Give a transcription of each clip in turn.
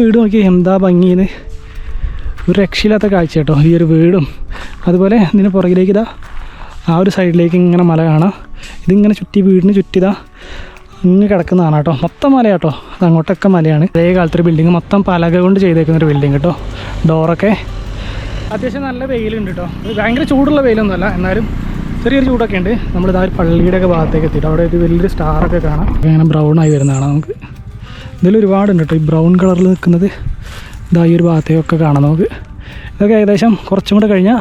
വീട് നോക്കി എന്താ ഭംഗിയെന്ന്? ഒരു രക്ഷയില്ലാത്ത കാഴ്ച കേട്ടോ ഈ ഒരു വീടും. അതുപോലെ ഇതിന് പുറകിലേക്ക് ഇതാ ആ ഒരു സൈഡിലേക്ക് ഇങ്ങനെ മല കാണാം. ഇതിങ്ങനെ ചുറ്റി വീടിന് ചുറ്റിതാ ഇങ്ങ് കിടക്കുന്നതാണ് കേട്ടോ മൊത്തം മലയാട്ടോ അത് അങ്ങോട്ടൊക്കെ മലയാണ്. അതേ കാലത്തൊരു ബിൽഡിങ് മൊത്തം പലക കൊണ്ട് ചെയ്തേക്കുന്ന ഒരു ബിൽഡിങ് കേട്ടോ ഡോറൊക്കെ അത്യാവശ്യം നല്ല വെയിലുണ്ട് കേട്ടോ. ഭയങ്കര ചൂടുള്ള വെയിലൊന്നുമല്ല എന്നാലും ചെറിയൊരു ചൂടൊക്കെ ഉണ്ട് നമ്മളിതാ ഒരു പള്ളിയുടെ ഒക്കെ ഭാഗത്തേക്ക് എത്തിയിട്ട് അവിടെ ഒരു വലിയൊരു സ്റ്റാറൊക്കെ കാണാം. ഇങ്ങനെ ബ്രൗൺ ആയി വരുന്നതാണ് നമുക്ക്. ഇതിൽ ഒരുപാടുണ്ട് കേട്ടോ ഈ ബ്രൗൺ കളറിൽ നിൽക്കുന്നത് ഇതാ ഈ ഒരു ഭാഗത്തെയൊക്കെ കാണാം നമുക്ക്. ഇതൊക്കെ ഏകദേശം കുറച്ചും കൂടെ കഴിഞ്ഞാൽ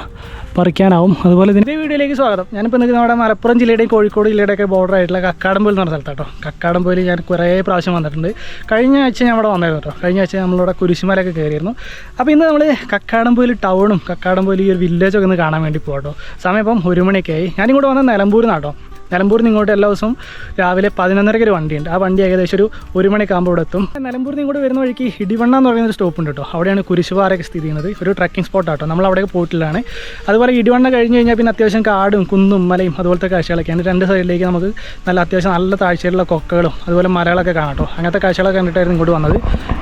പറിക്കാനാവും. അതുപോലെ ഇതിന്റെ വീഡിയോയിലേക്ക് സ്വാഗതം. ഞാനിപ്പോൾ നിൽക്കുന്ന നമ്മുടെ മലപ്പുറം ജില്ലയുടെയും കോഴിക്കോട് ജില്ലയുടെയൊക്കെ ബോർഡർ ആയിട്ടുള്ള കക്കാടംപോയിൽ എന്ന് പറഞ്ഞ സ്ഥലത്താട്ടോ കക്കാടംപോയിൽ ഞാൻ കുറേ പ്രാവശ്യം വന്നിട്ടുണ്ട്. കഴിഞ്ഞ ആഴ്ച ഞാൻ അവിടെ വന്നായിരുന്നു കേട്ടോ കഴിഞ്ഞ ആഴ്ച നമ്മളിവിടെ കുരിശുമലയൊക്കെ കയറിയിരുന്നു. അപ്പോൾ ഇന്ന് നമ്മൾ കക്കാടംപോയിൽ ടൗണും കക്കാടംപോയിൽ ഈ ഒരു വില്ലേജൊക്കെ ഒന്ന് കാണാൻ വേണ്ടി പോകട്ടോ സമയം ഇപ്പം ഒരു മണിയൊക്കെ ആയി. ഞാനിങ്ങോട്ട് വന്നത് നിലമ്പൂരിൽ നിന്നാട്ടോ നിലമ്പൂരിൽ നിന്ന് ഇങ്ങോട്ട് എല്ലാ ദിവസവും രാവിലെ പതിനൊന്നരയ്ക്ക് ഒരു വണ്ടിയുണ്ട്. ആ വണ്ടി ഏകദേശം ഒരു ഒരു മണിക്കാകുമ്പോൾ ഇവിടെ എത്തും. നിലമ്പൂരിൽ നിന്ന് ഇങ്ങോട്ട് വരുന്ന വഴിക്ക് ഇടിവണ്ണ എന്ന് പറയുന്ന ഒരു സ്റ്റോപ്പ് ഉണ്ട് കേട്ടോ. അവിടെയാണ് കുരിശുപാറയൊക്കെ സ്ഥിതി ചെയ്യുന്നത്. ഒരു ട്രക്കിംഗ് സ്പോട്ട് ആട്ടോ. നമ്മൾ അവിടെയൊക്കെ പോയിട്ടുള്ളതാണ് അതുപോലെ ഇടിവണ്ണ കഴിഞ്ഞ് കഴിഞ്ഞാൽ പിന്നെ അത്യാവശ്യം കാടും കുന്നും മലയും അതുപോലത്തെ കാഴ്ചകളൊക്കെയാണ്. രണ്ട് സൈഡിലേക്ക് നമുക്ക് നല്ല അത്യാവശ്യം നല്ല താഴ്ചയിലുള്ള കൊക്കകളും അതുപോലെ മലകളൊക്കെ കാണാം കേട്ടോ. അങ്ങനത്തെ കാഴ്ചകളൊക്കെ കണ്ടിട്ടായിരുന്നു ഇങ്ങോട്ട് വന്നത്.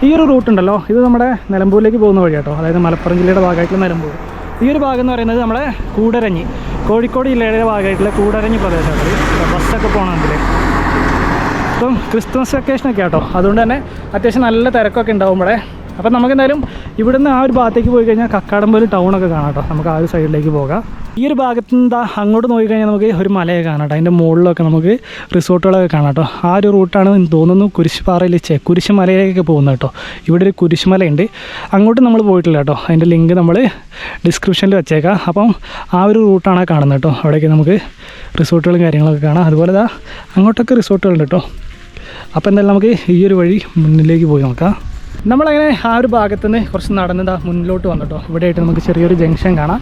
ഈ ഒരു റൂട്ട് ഉണ്ടല്ലോ. ഇത് നമ്മുടെ നിലമ്പൂരിലേക്ക് പോകുന്ന വഴി കേട്ടോ അതായത് മലപ്പുറം ജില്ലയുടെ ഭാഗമായിട്ടുള്ള നിലമ്പൂർ. ഈ ഒരു ഭാഗം എന്ന് പറയുന്നത് നമ്മളെ കൂടരഞ്ഞി. കോഴിക്കോട് ജില്ലയുടെ ഭാഗമായിട്ടുള്ള കൂടരഞ്ഞി പ്രദേശമാണ് ബസ്സൊക്കെ പോകണമെങ്കിൽ ഇപ്പം ക്രിസ്മസ് വെക്കേഷനൊക്കെ ആട്ടോ. അതുകൊണ്ട് തന്നെ അത്യാവശ്യം നല്ല തിരക്കൊക്കെ ഉണ്ടാവും ഇവിടെ. അപ്പം നമുക്ക് എന്തായാലും ഇവിടുന്ന് ആ ഒരു ഭാഗത്തേക്ക് പോയി കഴിഞ്ഞാൽ കക്കാടംപോയിൽ ടൗണൊക്കെ കാണാം കേട്ടോ. നമുക്ക് ആ ഒരു സൈഡിലേക്ക് പോകാം. ഈ ഒരു ഭാഗത്ത് നിന്ന് അങ്ങോട്ട് നോക്കി കഴിഞ്ഞാൽ നമുക്ക് ഒരു മലയൊക്കെ കാണാം കേട്ടോ. അതിന്റെ മുകളിലൊക്കെ നമുക്ക് റിസോർട്ടുകളൊക്കെ കാണാം കേട്ടോ. ആ ഒരു റൂട്ടാണ് തോന്നുന്നു കുരിശുപാറയിൽ ചെ കുരിശുമലയിലേക്കൊക്കെ പോകുന്നത് കേട്ടോ. ഇവിടെ ഒരു കുരിശുമലയുണ്ട്. അങ്ങോട്ട് നമ്മൾ പോയിട്ടില്ല കേട്ടോ. അതിന്റെ ലിങ്ക് നമ്മൾ ഡിസ്ക്രിപ്ഷനിൽ വെച്ചേക്കാം. അപ്പം ആ ഒരു റൂട്ടാണ് കാണുന്നത് കേട്ടോ. അവിടേക്ക് നമുക്ക് റിസോർട്ടുകളും കാര്യങ്ങളൊക്കെ കാണാം. അതുപോലെ അങ്ങോട്ടൊക്കെ റിസോർട്ടുകളുണ്ട് കേട്ടോ. അപ്പോൾ എന്തായാലും നമുക്ക് ഈ ഒരു വഴി മുന്നിലേക്ക് പോയി നോക്കാം. നമ്മളങ്ങനെ ആ ഒരു ഭാഗത്ത് നിന്ന് കുറച്ച് നടന്നതാ മുന്നിലോട്ട് വന്നിട്ടോ. ഇവിടെയായിട്ട് നമുക്ക് ചെറിയൊരു ജംഗ്ഷൻ കാണാം.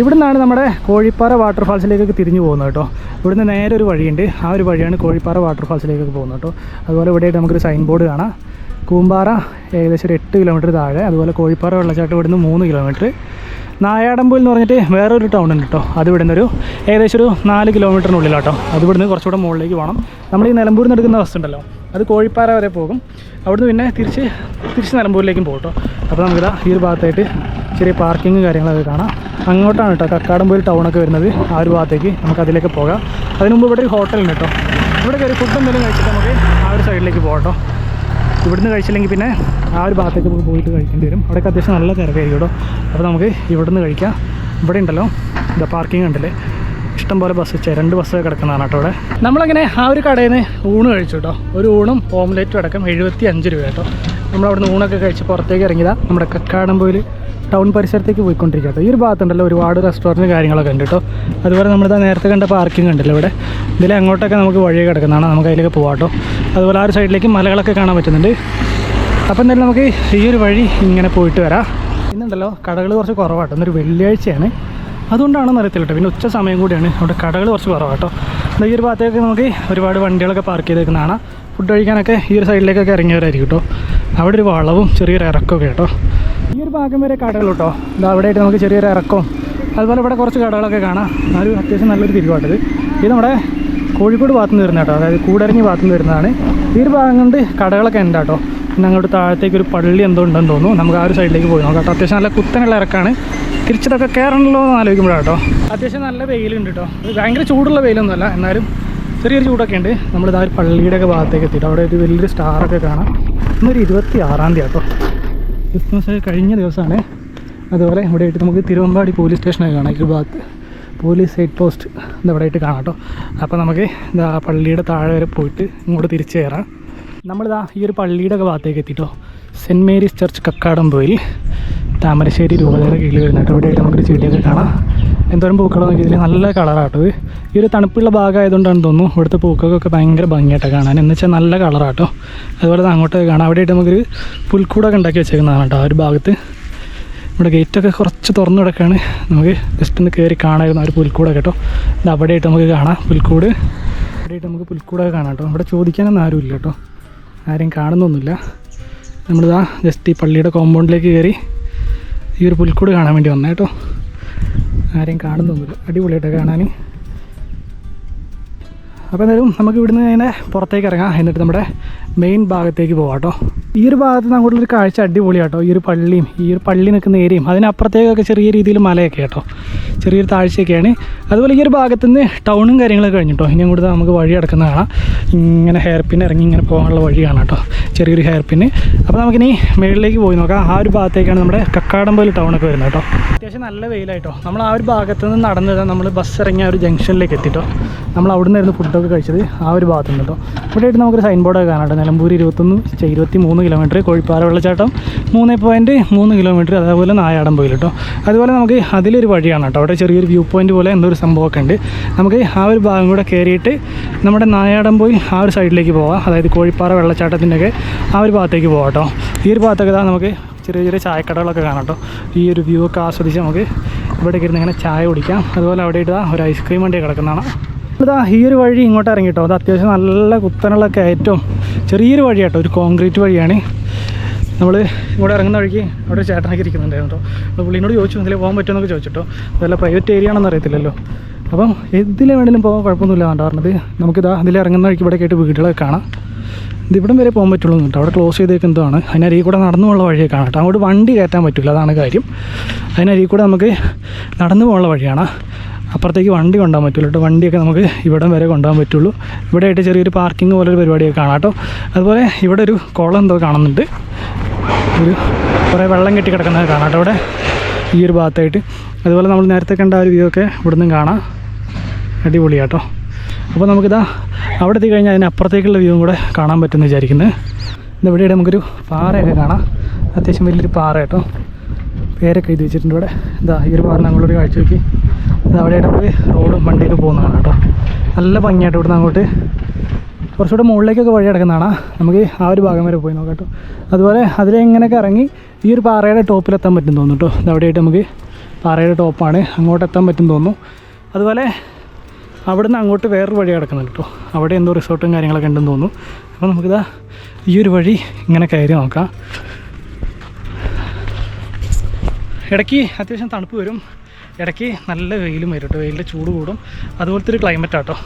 ഇവിടെ നിന്നാണ് നമ്മുടെ കോഴിപ്പാറ വാട്ടർഫാൾസിലേക്കൊക്കെ തിരിഞ്ഞു പോകുന്നത് കേട്ടോ. ഇവിടുന്ന് നേരെ ഒരു വഴിയുണ്ട്. ആ ഒരു വഴിയാണ് കോഴിപ്പാറ വാട്ടർഫാൾസിലേക്കൊക്കെ പോകുന്നത് കേട്ടോ. അതുപോലെ ഇവിടെയായിട്ട് നമുക്കൊരു സൈൻ ബോർഡ് കാണാം. കൂമ്പാറ ഏകദേശം ഒരു എട്ട് കിലോമീറ്റർ താഴെ. അതുപോലെ കോഴിപ്പാറ വെള്ളച്ചാട്ടം ഇവിടുന്ന് മൂന്ന് കിലോമീറ്റർ. നായാടമ്പൂൽ എന്ന് പറഞ്ഞിട്ട് വേറൊരു ടൗൺ ഉണ്ട് കേട്ടോ. അത് ഇവിടുന്ന് ഒരു ഏകദേശം ഒരു നാല് കിലോമീറ്ററിനുള്ളിലാട്ടോ. അത് ഇവിടുന്ന് കുറച്ചുകൂടെ മുകളിലേക്ക് പോകണം. നമ്മൾ ഈ നിലമ്പൂരിൽ നിന്ന് എടുക്കുന്ന ബസ് ഉണ്ടല്ലോ. അത് കോഴിപ്പാറ വരെ പോകും. അവിടുന്ന് പിന്നെ തിരിച്ച് തിരിച്ച് നിലമ്പൂരിലേക്കും പോകും കേട്ടോ. അപ്പോൾ നമുക്കിതാ ഈ ഒരു ഭാഗത്തായിട്ട് ചെറിയ പാർക്കിങ് കാര്യങ്ങളൊക്കെ കാണാം. അങ്ങോട്ടാണ് കേട്ടോ കക്കാടംപോയിൽ ടൗണൊക്കെ വരുന്നത്. ആ ഒരു ഭാഗത്തേക്ക് നമുക്ക് അതിലേക്ക് പോകാം. അതിന് മുമ്പ് ഇവിടെ ഒരു ഹോട്ടലുണ്ട് കേട്ടോ. ഇവിടെ കയറി ഫുഡ് എന്തെങ്കിലും കഴിച്ചിട്ട് നമുക്ക് ആ ഒരു സൈഡിലേക്ക് പോകാം കേട്ടോ. ഇവിടുന്ന് കഴിച്ചില്ലെങ്കിൽ പിന്നെ ആ ഒരു ഭാഗത്തേക്ക് നമുക്ക് പോയിട്ട് കഴിക്കേണ്ടി വരും. അവിടെയൊക്കെ അത്യാവശ്യം നല്ല തിരക്കായിരിക്കും കേട്ടോ. അപ്പോൾ നമുക്ക് ഇവിടുന്ന് കഴിക്കാം. ഇവിടെ ഉണ്ടല്ലോ ഇതാ പാർക്കിംഗ് ഉണ്ടല്ലേ ഇഷ്ടം പോലെ ബസ് രണ്ട് ബസ് കിടക്കുന്നതാണ് കേട്ടോ ഇവിടെ. നമ്മളങ്ങനെ ആ ഒരു കടയിൽ നിന്ന് ഊണ് കഴിച്ചു കേട്ടോ. ഒരു ഊണും ഓംലേറ്റും അടക്കം എഴുപത്തി അഞ്ച് രൂപ കേട്ടോ. നമ്മളവിടുന്ന് ഊണൊക്കെ കഴിച്ച് പുറത്തേക്ക് ഇറങ്ങിയതാ. നമ്മുടെ കക്കാടംപോയിൽ ടൗൺ പരിസരത്തേക്ക് പോയിക്കൊണ്ടിരിക്കുക ഈ ഒരു ഭാഗത്തുണ്ടല്ലോ ഒരുപാട് റെസ്റ്റോറന്റ് കാര്യങ്ങളൊക്കെ ഉണ്ട് കേട്ടോ. അതുപോലെ നമ്മളിതാ നേരത്തെ കണ്ട പാർക്കിംഗ് ഉണ്ടല്ലോ ഇവിടെ. ഇതിൽ അങ്ങോട്ടൊക്കെ നമുക്ക് വഴി കിടക്കുന്നതാണ്. നമുക്ക് അതിലേക്ക് പോകാം കേട്ടോ. അതുപോലെ ആ ഒരു സൈഡിലേക്ക് മലകളൊക്കെ കാണാൻ പറ്റുന്നുണ്ട്. അപ്പം എന്തായാലും നമുക്ക് ഈ ഒരു വഴി ഇങ്ങനെ പോയിട്ട് വരാം. ഇന്നുണ്ടല്ലോ കടകൾ കുറച്ച് കുറവാട്ടോ ഇന്നൊരു വെള്ളിയാഴ്ചയാണ്. അതുകൊണ്ടാണെന്ന് അറിയത്തില്ല കേട്ടോ. പിന്നെ ഉച്ച സമയം കൂടിയാണ്. അവിടെ കടകൾ കുറച്ച് കുറവാണ് കേട്ടോ എന്നാൽ ഈ ഒരു ഭാഗത്തേക്ക് നമുക്ക് ഒരുപാട് വണ്ടികളൊക്കെ പാർക്ക് ചെയ്തേക്കുന്നതാണ് ഫുഡ് കഴിക്കാനൊക്കെ ഈ ഒരു സൈഡിലേക്കൊക്കെ ഇറങ്ങിയവരായിരിക്കും കേട്ടോ. അവിടെ ഒരു വളവും ചെറിയൊരു ഇറക്കമൊക്കെ കേട്ടോ. ഈ ഒരു ഭാഗം വരെ കടകൾ കേട്ടോ. ഇത് അവിടെയായിട്ട് നമുക്ക് ചെറിയൊരു ഇറക്കവും അതുപോലെ ഇവിടെ കുറച്ച് കടകളൊക്കെ കാണാം. ഒരു അത്യാവശ്യം നല്ലൊരു തിരിവാട്ടത് ഇത്. നമ്മുടെ കോഴിക്കോട് ഭാഗത്തുനിന്ന് വരുന്ന കേട്ടോ അതായത് കൂടരഞ്ഞി ഭാഗത്തുനിന്ന് വരുന്നതാണ്. ഈ ഒരു ഭാഗം കൊണ്ട് കടകളൊക്കെ ഉണ്ട് കേട്ടോ. പിന്നെ അങ്ങോട്ട് താഴത്തേക്ക് ഒരു പള്ളി എന്തോ ഉണ്ടെന്ന് തോന്നുന്നു. നമുക്ക് ആ ഒരു സൈഡിലേക്ക് പോയി നോക്കാം. കേട്ടോ. അത്യാവശ്യം നല്ല കുത്തനുള്ള ഇറക്കാണ്. തിരിച്ചിട്ടൊക്കെ കയറണല്ലോ എന്ന് ആലോചിക്കുമ്പോഴാണ് കേട്ടോ. അത്യാവശ്യം നല്ല വെയിലുണ്ട് കേട്ടോ. ഭയങ്കര ചൂടുള്ള വെയിലൊന്നുമല്ല. എന്നാലും ചെറിയൊരു ചൂടൊക്കെ ഉണ്ട്. നമ്മളിതാ ഒരു പള്ളിയുടെ ഒക്കെ ഭാഗത്തേക്ക് എത്തിയിട്ട്. അവിടെ ഒരു വലിയൊരു സ്റ്റാറൊക്കെ കാണാം. ഇന്നൊരു ഇരുപത്തി ആറാം തീയതി കേട്ടോ. ക്രിസ്മസ് കഴിഞ്ഞ ദിവസമാണ്. അതുപോലെ ഇവിടെ ആയിട്ട് നമുക്ക് തിരുവമ്പാടി പോലീസ് സ്റ്റേഷനൊക്കെ കാണാം. ഈ ഭാഗത്ത് പോലീസ് ഹെഡ് പോസ്റ്റ് ഇതവിടെ ഇവിടെ ആയിട്ട് കാണാം കേട്ടോ. അപ്പോൾ നമുക്ക് ഇതാ പള്ളിയുടെ താഴെ വരെ പോയിട്ട് ഇങ്ങോട്ട് തിരിച്ചു കയറാം. നമ്മളിതാ ഈ ഒരു പള്ളിയുടെ ഒക്കെ ഭാഗത്തേക്ക് എത്തിയിട്ടോ Saint Mary's church Kakkadampoyil. Thamarassery രൂപതയുടെ കീഴിൽ വരുന്നുണ്ട് ഇവിടെ ആയിട്ട് നമുക്കൊരു ചെടിയൊക്കെ കാണാം. എന്തോരം പൂക്കളോ നോക്കിയതിൽ നല്ല കളറാട്ടോ ഈ ഒരു തണുപ്പുള്ള ഭാഗമായതുകൊണ്ടാണ് തോന്നുന്നു ഇവിടുത്തെ പൂക്കൾക്കൊക്കെ ഭയങ്കര ഭംഗിയായിട്ട് കാണാൻ. എന്ന് വെച്ചാൽ നല്ല കളറാട്ടോ. അതുപോലെ തന്നെ അങ്ങോട്ടൊക്കെ കാണാം. അവിടെ ആയിട്ട് നമുക്കൊരു പുൽക്കൂടൊക്കെ ഉണ്ടാക്കി വെച്ചേക്കുന്നതാണ് കേട്ടോ ആ ഒരു ഭാഗത്ത്. ഇവിടെ ഗേറ്റൊക്കെ കുറച്ച് തുറന്നു കിടക്കുകയാണ് നമുക്ക് ജസ്റ്റ് ഒന്ന് കയറി കാണാമായിരുന്നു ആ ഒരു പുൽക്കൂടൊക്കെ കേട്ടോ. ഇത് അവിടെയായിട്ട് നമുക്ക് കാണാം. പുൽക്കൂട്. അവിടെയായിട്ട് നമുക്ക് പുൽക്കൂടൊക്കെ കാണാം കേട്ടോ. ഇവിടെ ചോദിക്കാനൊന്നും ആരുമില്ല കേട്ടോ. ആരെയും കാണുന്നൊന്നുമില്ല. നമ്മളിതാ ജസ്റ്റ് ഈ പള്ളിയുടെ കോമ്പൗണ്ടിലേക്ക് കയറി ഈ ഒരു പുൽക്കൂട് കാണാൻ വേണ്ടി വന്നേട്ടോ ആരെയും കാണുന്നൊന്നുമില്ല. അടിപൊളിയായിട്ട് കാണാൻ അപ്പോൾ എന്തായാലും നമുക്ക് ഇവിടുന്ന് ഇങ്ങനെ പുറത്തേക്ക് ഇറങ്ങാം. എന്നിട്ട് നമ്മുടെ മെയിൻ ഭാഗത്തേക്ക് പോകാം കേട്ടോ. ഈ ഒരു ഭാഗത്ത് നിന്ന് അങ്ങോട്ടുള്ളൊരു കാഴ്ച അടിപൊളിയാട്ടോ ഈ ഒരു പള്ളിയും ഈ ഒരു പള്ളി നിൽക്കുന്ന ഏരിയയും അതിനപ്പുറത്തേക്കൊക്കെ ചെറിയ രീതിയിൽ മലയൊക്കെ കേട്ടോ. ചെറിയൊരു താഴ്ചയൊക്കെയാണ്. അതുപോലെ ഈ ഒരു ഭാഗത്ത് നിന്ന് ടൗണും കാര്യങ്ങളൊക്കെ കഴിഞ്ഞിട്ടോ. ഇനി അങ്ങോട്ട് നമുക്ക് വഴി അടക്കുന്ന കാണാം. ഇങ്ങനെ ഹെയർ പിൻ ഇറങ്ങി ഇങ്ങനെ പോകാനുള്ള വഴിയാണ് കേട്ടോ. ചെറിയൊരു ഹെയർ പിൻ അപ്പോൾ നമുക്കിനി മേളിലേക്ക് പോയി നോക്കാം. ആ ഒരു ഭാഗത്തേക്കാണ് നമ്മുടെ കക്കാടമ്പയിൽ ടൗണൊക്കെ വരുന്നത് കേട്ടോ. അത്യാവശ്യം നല്ല വെയിലായിട്ടോ. നമ്മൾ ആ ഒരു ഭാഗത്ത് നിന്ന് നടന്നത് നമ്മൾ ബസ് ഇറങ്ങിയ ഒരു ജംഗ്ഷനിലേക്ക് എത്തിട്ടോ. നമ്മൾ അവിടെ നിന്നായിരുന്നു ഫുഡൊക്കെ കഴിച്ചത് ആ ഒരു ഭാഗത്ത് നിന്ന് കേട്ടോ. ഇവിടെ ആയിട്ട് നമുക്കൊരു സൈൻ ബോർഡൊക്കെ കാണാം നിലമ്പൂർ ഇരുപത്തൊന്ന് ഇരുപത്തി മൂന്ന് കിലോമീറ്റർ കോഴിപ്പാറ വെള്ളച്ചാട്ടം മൂന്ന് പോയിന്റ് മൂന്ന് കിലോമീറ്റർ അതേപോലെ നായാടം പോയി കേട്ടോ. അതുപോലെ നമുക്ക് അതിലൊരു വഴിയാണ് കേട്ടോ. അവിടെ ചെറിയൊരു വ്യൂ പോയിന്റ് പോലെ എന്തൊരു സംഭവമൊക്കെ ഉണ്ട്. നമുക്ക് ആ ഒരു ഭാഗം കൂടെ കയറിയിട്ട് നമ്മുടെ നായാടം പോയി ആ ഒരു സൈഡിലേക്ക് പോവാം. അതായത് കോഴിപ്പാറ വെള്ളച്ചാട്ടത്തിന്റെയൊക്കെ ആ ഒരു ഭാഗത്തേക്ക് പോകാം കേട്ടോ. ഈ ഒരു ഭാഗത്തൊക്കെ നമുക്ക് ചെറിയ ചെറിയ ചായക്കടകളൊക്കെ കാണാം കേട്ടോ. ഈ ഒരു വ്യൂ ഒക്കെ ആസ്വദിച്ച് നമുക്ക് ഇവിടേക്ക് ഇരുന്ന് ഇങ്ങനെ ചായ കുടിക്കാം. അതുപോലെ അവിടെ ഇട്ട് ഒരു ഐസ്ക്രീം വണ്ടി കിടക്കുന്നതാണ്. ഇതാ ഈ ഒരു വഴി ഇങ്ങോട്ട് ഇറങ്ങി കേട്ടോ. അത് അത്യാവശ്യം നല്ല കുത്തനുള്ള കയറ്റവും ചെറിയൊരു വഴി കേട്ടോ. ഒരു കോൺക്രീറ്റ് വഴിയാണ്. നമ്മൾ ഇങ്ങോട്ട് ഇറങ്ങുന്ന വഴിക്ക് അവിടെ ഒരു ചേട്ടനൊക്കെ ഇരിക്കുന്നുണ്ടായിരുന്നു കേട്ടോ. പുള്ളിനോട് ചോദിച്ചു ഇതിൽ പോകാൻ പറ്റുമെന്നൊക്കെ ചോദിച്ചിട്ടോ. അതല്ല പ്രൈവറ്റ് ഏരിയ ആണെന്ന് അറിയത്തില്ലല്ലോ. അപ്പം ഇതിൽ വേണമെങ്കിലും പോകാൻ കുഴപ്പമൊന്നുമില്ല വേണ്ട പറഞ്ഞത്. നമുക്കിതാ ഇതിൽ ഇറങ്ങുന്ന വഴിക്ക് ഇവിടെ കേട്ട് വീടുകളൊക്കെ കാണാം. ഇത് ഇവിടം വരെ പോകാൻ പറ്റുള്ളൂ കേട്ടോ. അവിടെ ക്ലോസ് ചെയ്തേക്ക് എന്താണ്? അതിനരികിൽ കൂടെ നടന്നു പോകാനുള്ള വഴിയൊക്കെ കാണാം കേട്ടോ. അങ്ങോട്ട് വണ്ടി കയറ്റാൻ പറ്റില്ല. അതാണ് കാര്യം. അതിനരികിൽ കൂടെ നമുക്ക് നടന്നു പോകാനുള്ള വഴിയാണ്. അപ്പുറത്തേക്ക് വണ്ടി കൊണ്ടുപോകാൻ പറ്റുള്ളൂ കേട്ടോ. വണ്ടിയൊക്കെ നമുക്ക് ഇവിടം വരെ കൊണ്ടുപോകാൻ പറ്റുള്ളൂ. ഇവിടെ ആയിട്ട് ചെറിയൊരു പാർക്കിംഗ് പോലൊരു പരിപാടിയൊക്കെ കാണാം കേട്ടോ. അതുപോലെ ഇവിടെ ഒരു കുളം എന്തോ കാണുന്നുണ്ട്. ഒരു കുറേ വെള്ളം കെട്ടി കിടക്കുന്നത് കാണാം കേട്ടോ ഇവിടെ ഈ ഒരു ഭാഗത്തായിട്ട്. അതുപോലെ നമ്മൾ നേരത്തെ കണ്ട ഒരു വ്യൂ ഒക്കെ ഇവിടെ നിന്നും കാണാം അടിപൊളിയാട്ടോ അപ്പോൾ നമുക്കിതാ അവിടെ എത്തി കഴിഞ്ഞാൽ അതിന് അപ്പുറത്തേക്കുള്ള വ്യൂവും കൂടെ കാണാൻ പറ്റുമെന്ന് വിചാരിക്കുന്നത് ഇതെവിടെയായിട്ട് നമുക്കൊരു പാറയൊക്കെ കാണാം. അത്യാവശ്യം വലിയൊരു പാറ കേട്ടോ. പേരൊക്കെ എഴുതി വെച്ചിട്ടുണ്ട് ഇവിടെ. ഇതാ ഈ ഒരു ഭാഗം നമ്മളൊരു കാഴ്ച നോക്കി. ഇത് അവിടെയായിട്ട് നമുക്ക് റോഡും വണ്ടിയൊക്കെ പോകുന്നതാണ് കേട്ടോ. നല്ല ഭംഗിയായിട്ട് ഇവിടുന്ന് അങ്ങോട്ട് കുറച്ചുകൂടെ മുകളിലേക്കൊക്കെ വഴി കിടക്കുന്നതാണ് നമുക്ക് ആ ഒരു ഭാഗം വരെ പോയി നോക്കാം കേട്ടോ. അതുപോലെ അതിലെങ്ങനെയൊക്കെ ഇറങ്ങി ഈ ഒരു പാറയുടെ ടോപ്പിലെത്താൻ പറ്റും തോന്നുന്നു കേട്ടോ. ഇതവിടെയായിട്ട് നമുക്ക് പാറയുടെ ടോപ്പാണ്. അങ്ങോട്ട് എത്താൻ പറ്റും തോന്നുന്നു. അതുപോലെ അവിടെ നിന്ന് അങ്ങോട്ട് വേറൊരു വഴി കിടക്കുന്നുണ്ട് കേട്ടോ. അവിടെ എന്തോ റിസോർട്ടും കാര്യങ്ങളൊക്കെ ഉണ്ടെന്ന് തോന്നുന്നു. അപ്പോൾ നമുക്കിതാ ഈ ഒരു വഴി ഇങ്ങനെ കയറി നോക്കാം. ഇടയ്ക്ക് അത്യാവശ്യം തണുപ്പ് വരും. ഇടയ്ക്ക് നല്ല വെയിലും വരും കേട്ടോ. വെയിലിന്റെ ചൂട് കൂടും. അതുപോലത്തെ ഒരു ക്ലൈമറ്റ് ആട്ടോ.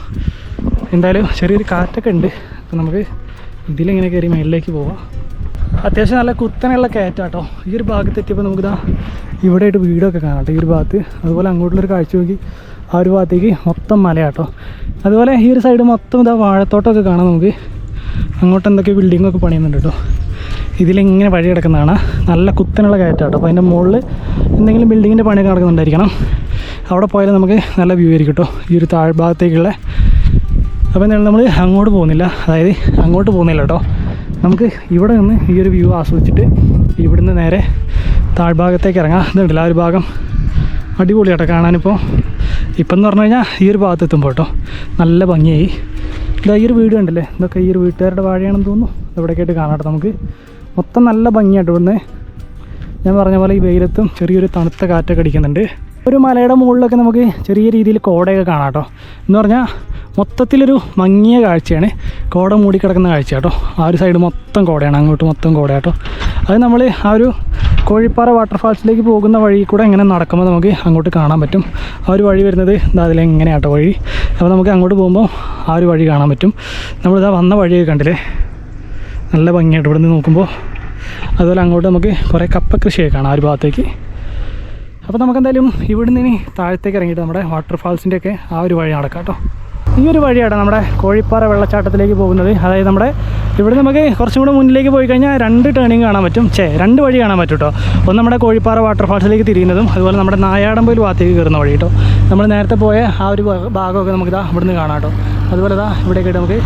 എന്തായാലും ചെറിയൊരു കാറ്റൊക്കെ ഉണ്ട്. അപ്പോൾ നമുക്ക് ഇതിലിങ്ങനെ കയറി മേളിലേക്ക് പോവാം. അത്യാവശ്യം നല്ല കുത്തനെയുള്ള കയറ്റാട്ടോ ഈ ഒരു ഭാഗത്ത് എത്തിയപ്പോൾ നമുക്കിതാ ഇവിടെ ആയിട്ട് വീടൊക്കെ കാണാം ഈ ഒരു ഭാഗത്ത്. അതുപോലെ അങ്ങോട്ടുള്ളൊരു കാഴ്ച നോക്കി. ആ ഒരു ഭാഗത്തേക്ക് മൊത്തം മലയാട്ടോ. അതുപോലെ ഈ ഒരു സൈഡ് മൊത്തം ഇതാ വാഴത്തോട്ടമൊക്കെ കാണാം നമുക്ക്. അങ്ങോട്ട് എന്തൊക്കെ ബിൽഡിങ്ങൊക്കെ പണിയുന്നുണ്ട് കേട്ടോ. ഇതിലിങ്ങനെ വഴി കിടക്കുന്നതാണ്. നല്ല കുത്തനുള്ള കയറ്റാട്ടോ. അപ്പോൾ അതിന്റെ മുകളിൽ എന്തെങ്കിലും ബിൽഡിങ്ങിന്റെ പണിയൊക്കെ നടക്കുന്നുണ്ടായിരിക്കണം. അവിടെ പോയാലും നമുക്ക് നല്ല വ്യൂ ആയിരിക്കും കേട്ടോ. ഈ ഒരു താഴ്ഭാഗത്തേക്കുള്ള അപ്പോൾ എന്തായാലും നമ്മൾ അങ്ങോട്ട് പോകുന്നില്ല. അതായത് അങ്ങോട്ട് പോകുന്നില്ല കേട്ടോ. നമുക്ക് ഇവിടെ നിന്ന് ഈ ഒരു വ്യൂ ആസ്വദിച്ചിട്ട് ഇവിടുന്ന് നേരെ താഴ്ഭാഗത്തേക്ക് ഇറങ്ങാം. ഇതുണ്ടല്ലോ ആ ഒരു ഭാഗം അടിപൊളിയാട്ടോ കാണാനിപ്പോൾ ഇപ്പം എന്ന് പറഞ്ഞു കഴിഞ്ഞാൽ ഈ ഒരു ഭാഗത്ത് എത്തുമ്പോൾ കേട്ടോ നല്ല ഭംഗിയായി. ഇതാ ഈ ഒരു വീട് കണ്ടില്ലേ? ഇതൊക്കെ ഈ ഒരു വീട്ടുകാരുടെ വാഴയാണെന്ന് തോന്നുന്നു. ഇവിടെയൊക്കെ ആയിട്ട് കാണാട്ടോ നമുക്ക്. മൊത്തം നല്ല ഭംഗിയായിട്ട് ഇവിടുന്ന് ഞാൻ പറഞ്ഞ പോലെ ഈ വെയിലത്തും ചെറിയൊരു തണുത്ത കാറ്റൊക്കെ അടിക്കുന്നുണ്ട്. ഒരു മലയുടെ മുകളിലൊക്കെ നമുക്ക് ചെറിയ രീതിയിൽ കോടയൊക്കെ കാണാം കേട്ടോ. എന്ന് പറഞ്ഞാൽ മൊത്തത്തിലൊരു മങ്ങിയ കാഴ്ചയാണ്. കോട മൂടിക്കിടക്കുന്ന കാഴ്ച കേട്ടോ. ആ ഒരു സൈഡ് മൊത്തം കോടയാണ്. അങ്ങോട്ട് മൊത്തം കോട കേട്ടോ. അത് നമ്മൾ ആ ഒരു കോഴിപ്പാറ വാട്ടർഫാൾസിലേക്ക് പോകുന്ന വഴി കൂടെ ഇങ്ങനെ നടക്കുമ്പോൾ നമുക്ക് അങ്ങോട്ട് കാണാൻ പറ്റും. ആ ഒരു വഴി വരുന്നത് ഇതാ അതിലെങ്ങനെയാട്ടോ വഴി. അപ്പോൾ നമുക്ക് അങ്ങോട്ട് പോകുമ്പോൾ ആ ഒരു വഴി കാണാൻ പറ്റും. നമ്മളിതാ വന്ന വഴിയൊക്കെ കണ്ടില്ലേ? നല്ല ഭംഗിയായിട്ട് ഇവിടെ നിന്ന് നോക്കുമ്പോൾ അതുപോലെ അങ്ങോട്ട് നമുക്ക് കുറേ കപ്പ കൃഷിയൊക്കെ കാണാം ആ ഒരു ഭാഗത്തേക്ക്. അപ്പോൾ നമുക്ക് എന്തായാലും ഇവിടുന്ന് ഇനി താഴത്തേക്ക് ഇറങ്ങിയിട്ട് നമ്മുടെ വാട്ടർഫാൾസിന്റെയൊക്കെ ആ ഒരു വഴി നടക്കാം കേട്ടോ. ഈ ഒരു വഴിയാണ് നമ്മുടെ കോഴിപ്പാറ വെള്ളച്ചാട്ടത്തിലേക്ക് പോകുന്നത്. അതായത് നമ്മുടെ ഇവിടെ നമുക്ക് കുറച്ചും കൂടെ മുന്നിലേക്ക് പോയി കഴിഞ്ഞാൽ രണ്ട് ടേണിങ് കാണാൻ പറ്റും. ചേ രണ്ട് വഴി കാണാൻ പറ്റും കേട്ടോ ഒന്ന് നമ്മുടെ കോഴിപ്പാറ വാട്ടർഫാൾസിലേക്ക് തിരിയുന്നതും അതുപോലെ നമ്മുടെ നായാടമ്പയിൽ ഭാഗത്തേക്ക് കയറുന്ന വഴി കേട്ടോ നമ്മൾ നേരത്തെ പോയ ആ ഒരു ഭാഗമൊക്കെ നമുക്ക് ഇതാ ഇവിടുന്ന് കാണാം കേട്ടോ അതുപോലെ ഇതാ ഇവിടെയൊക്കെ നമുക്ക്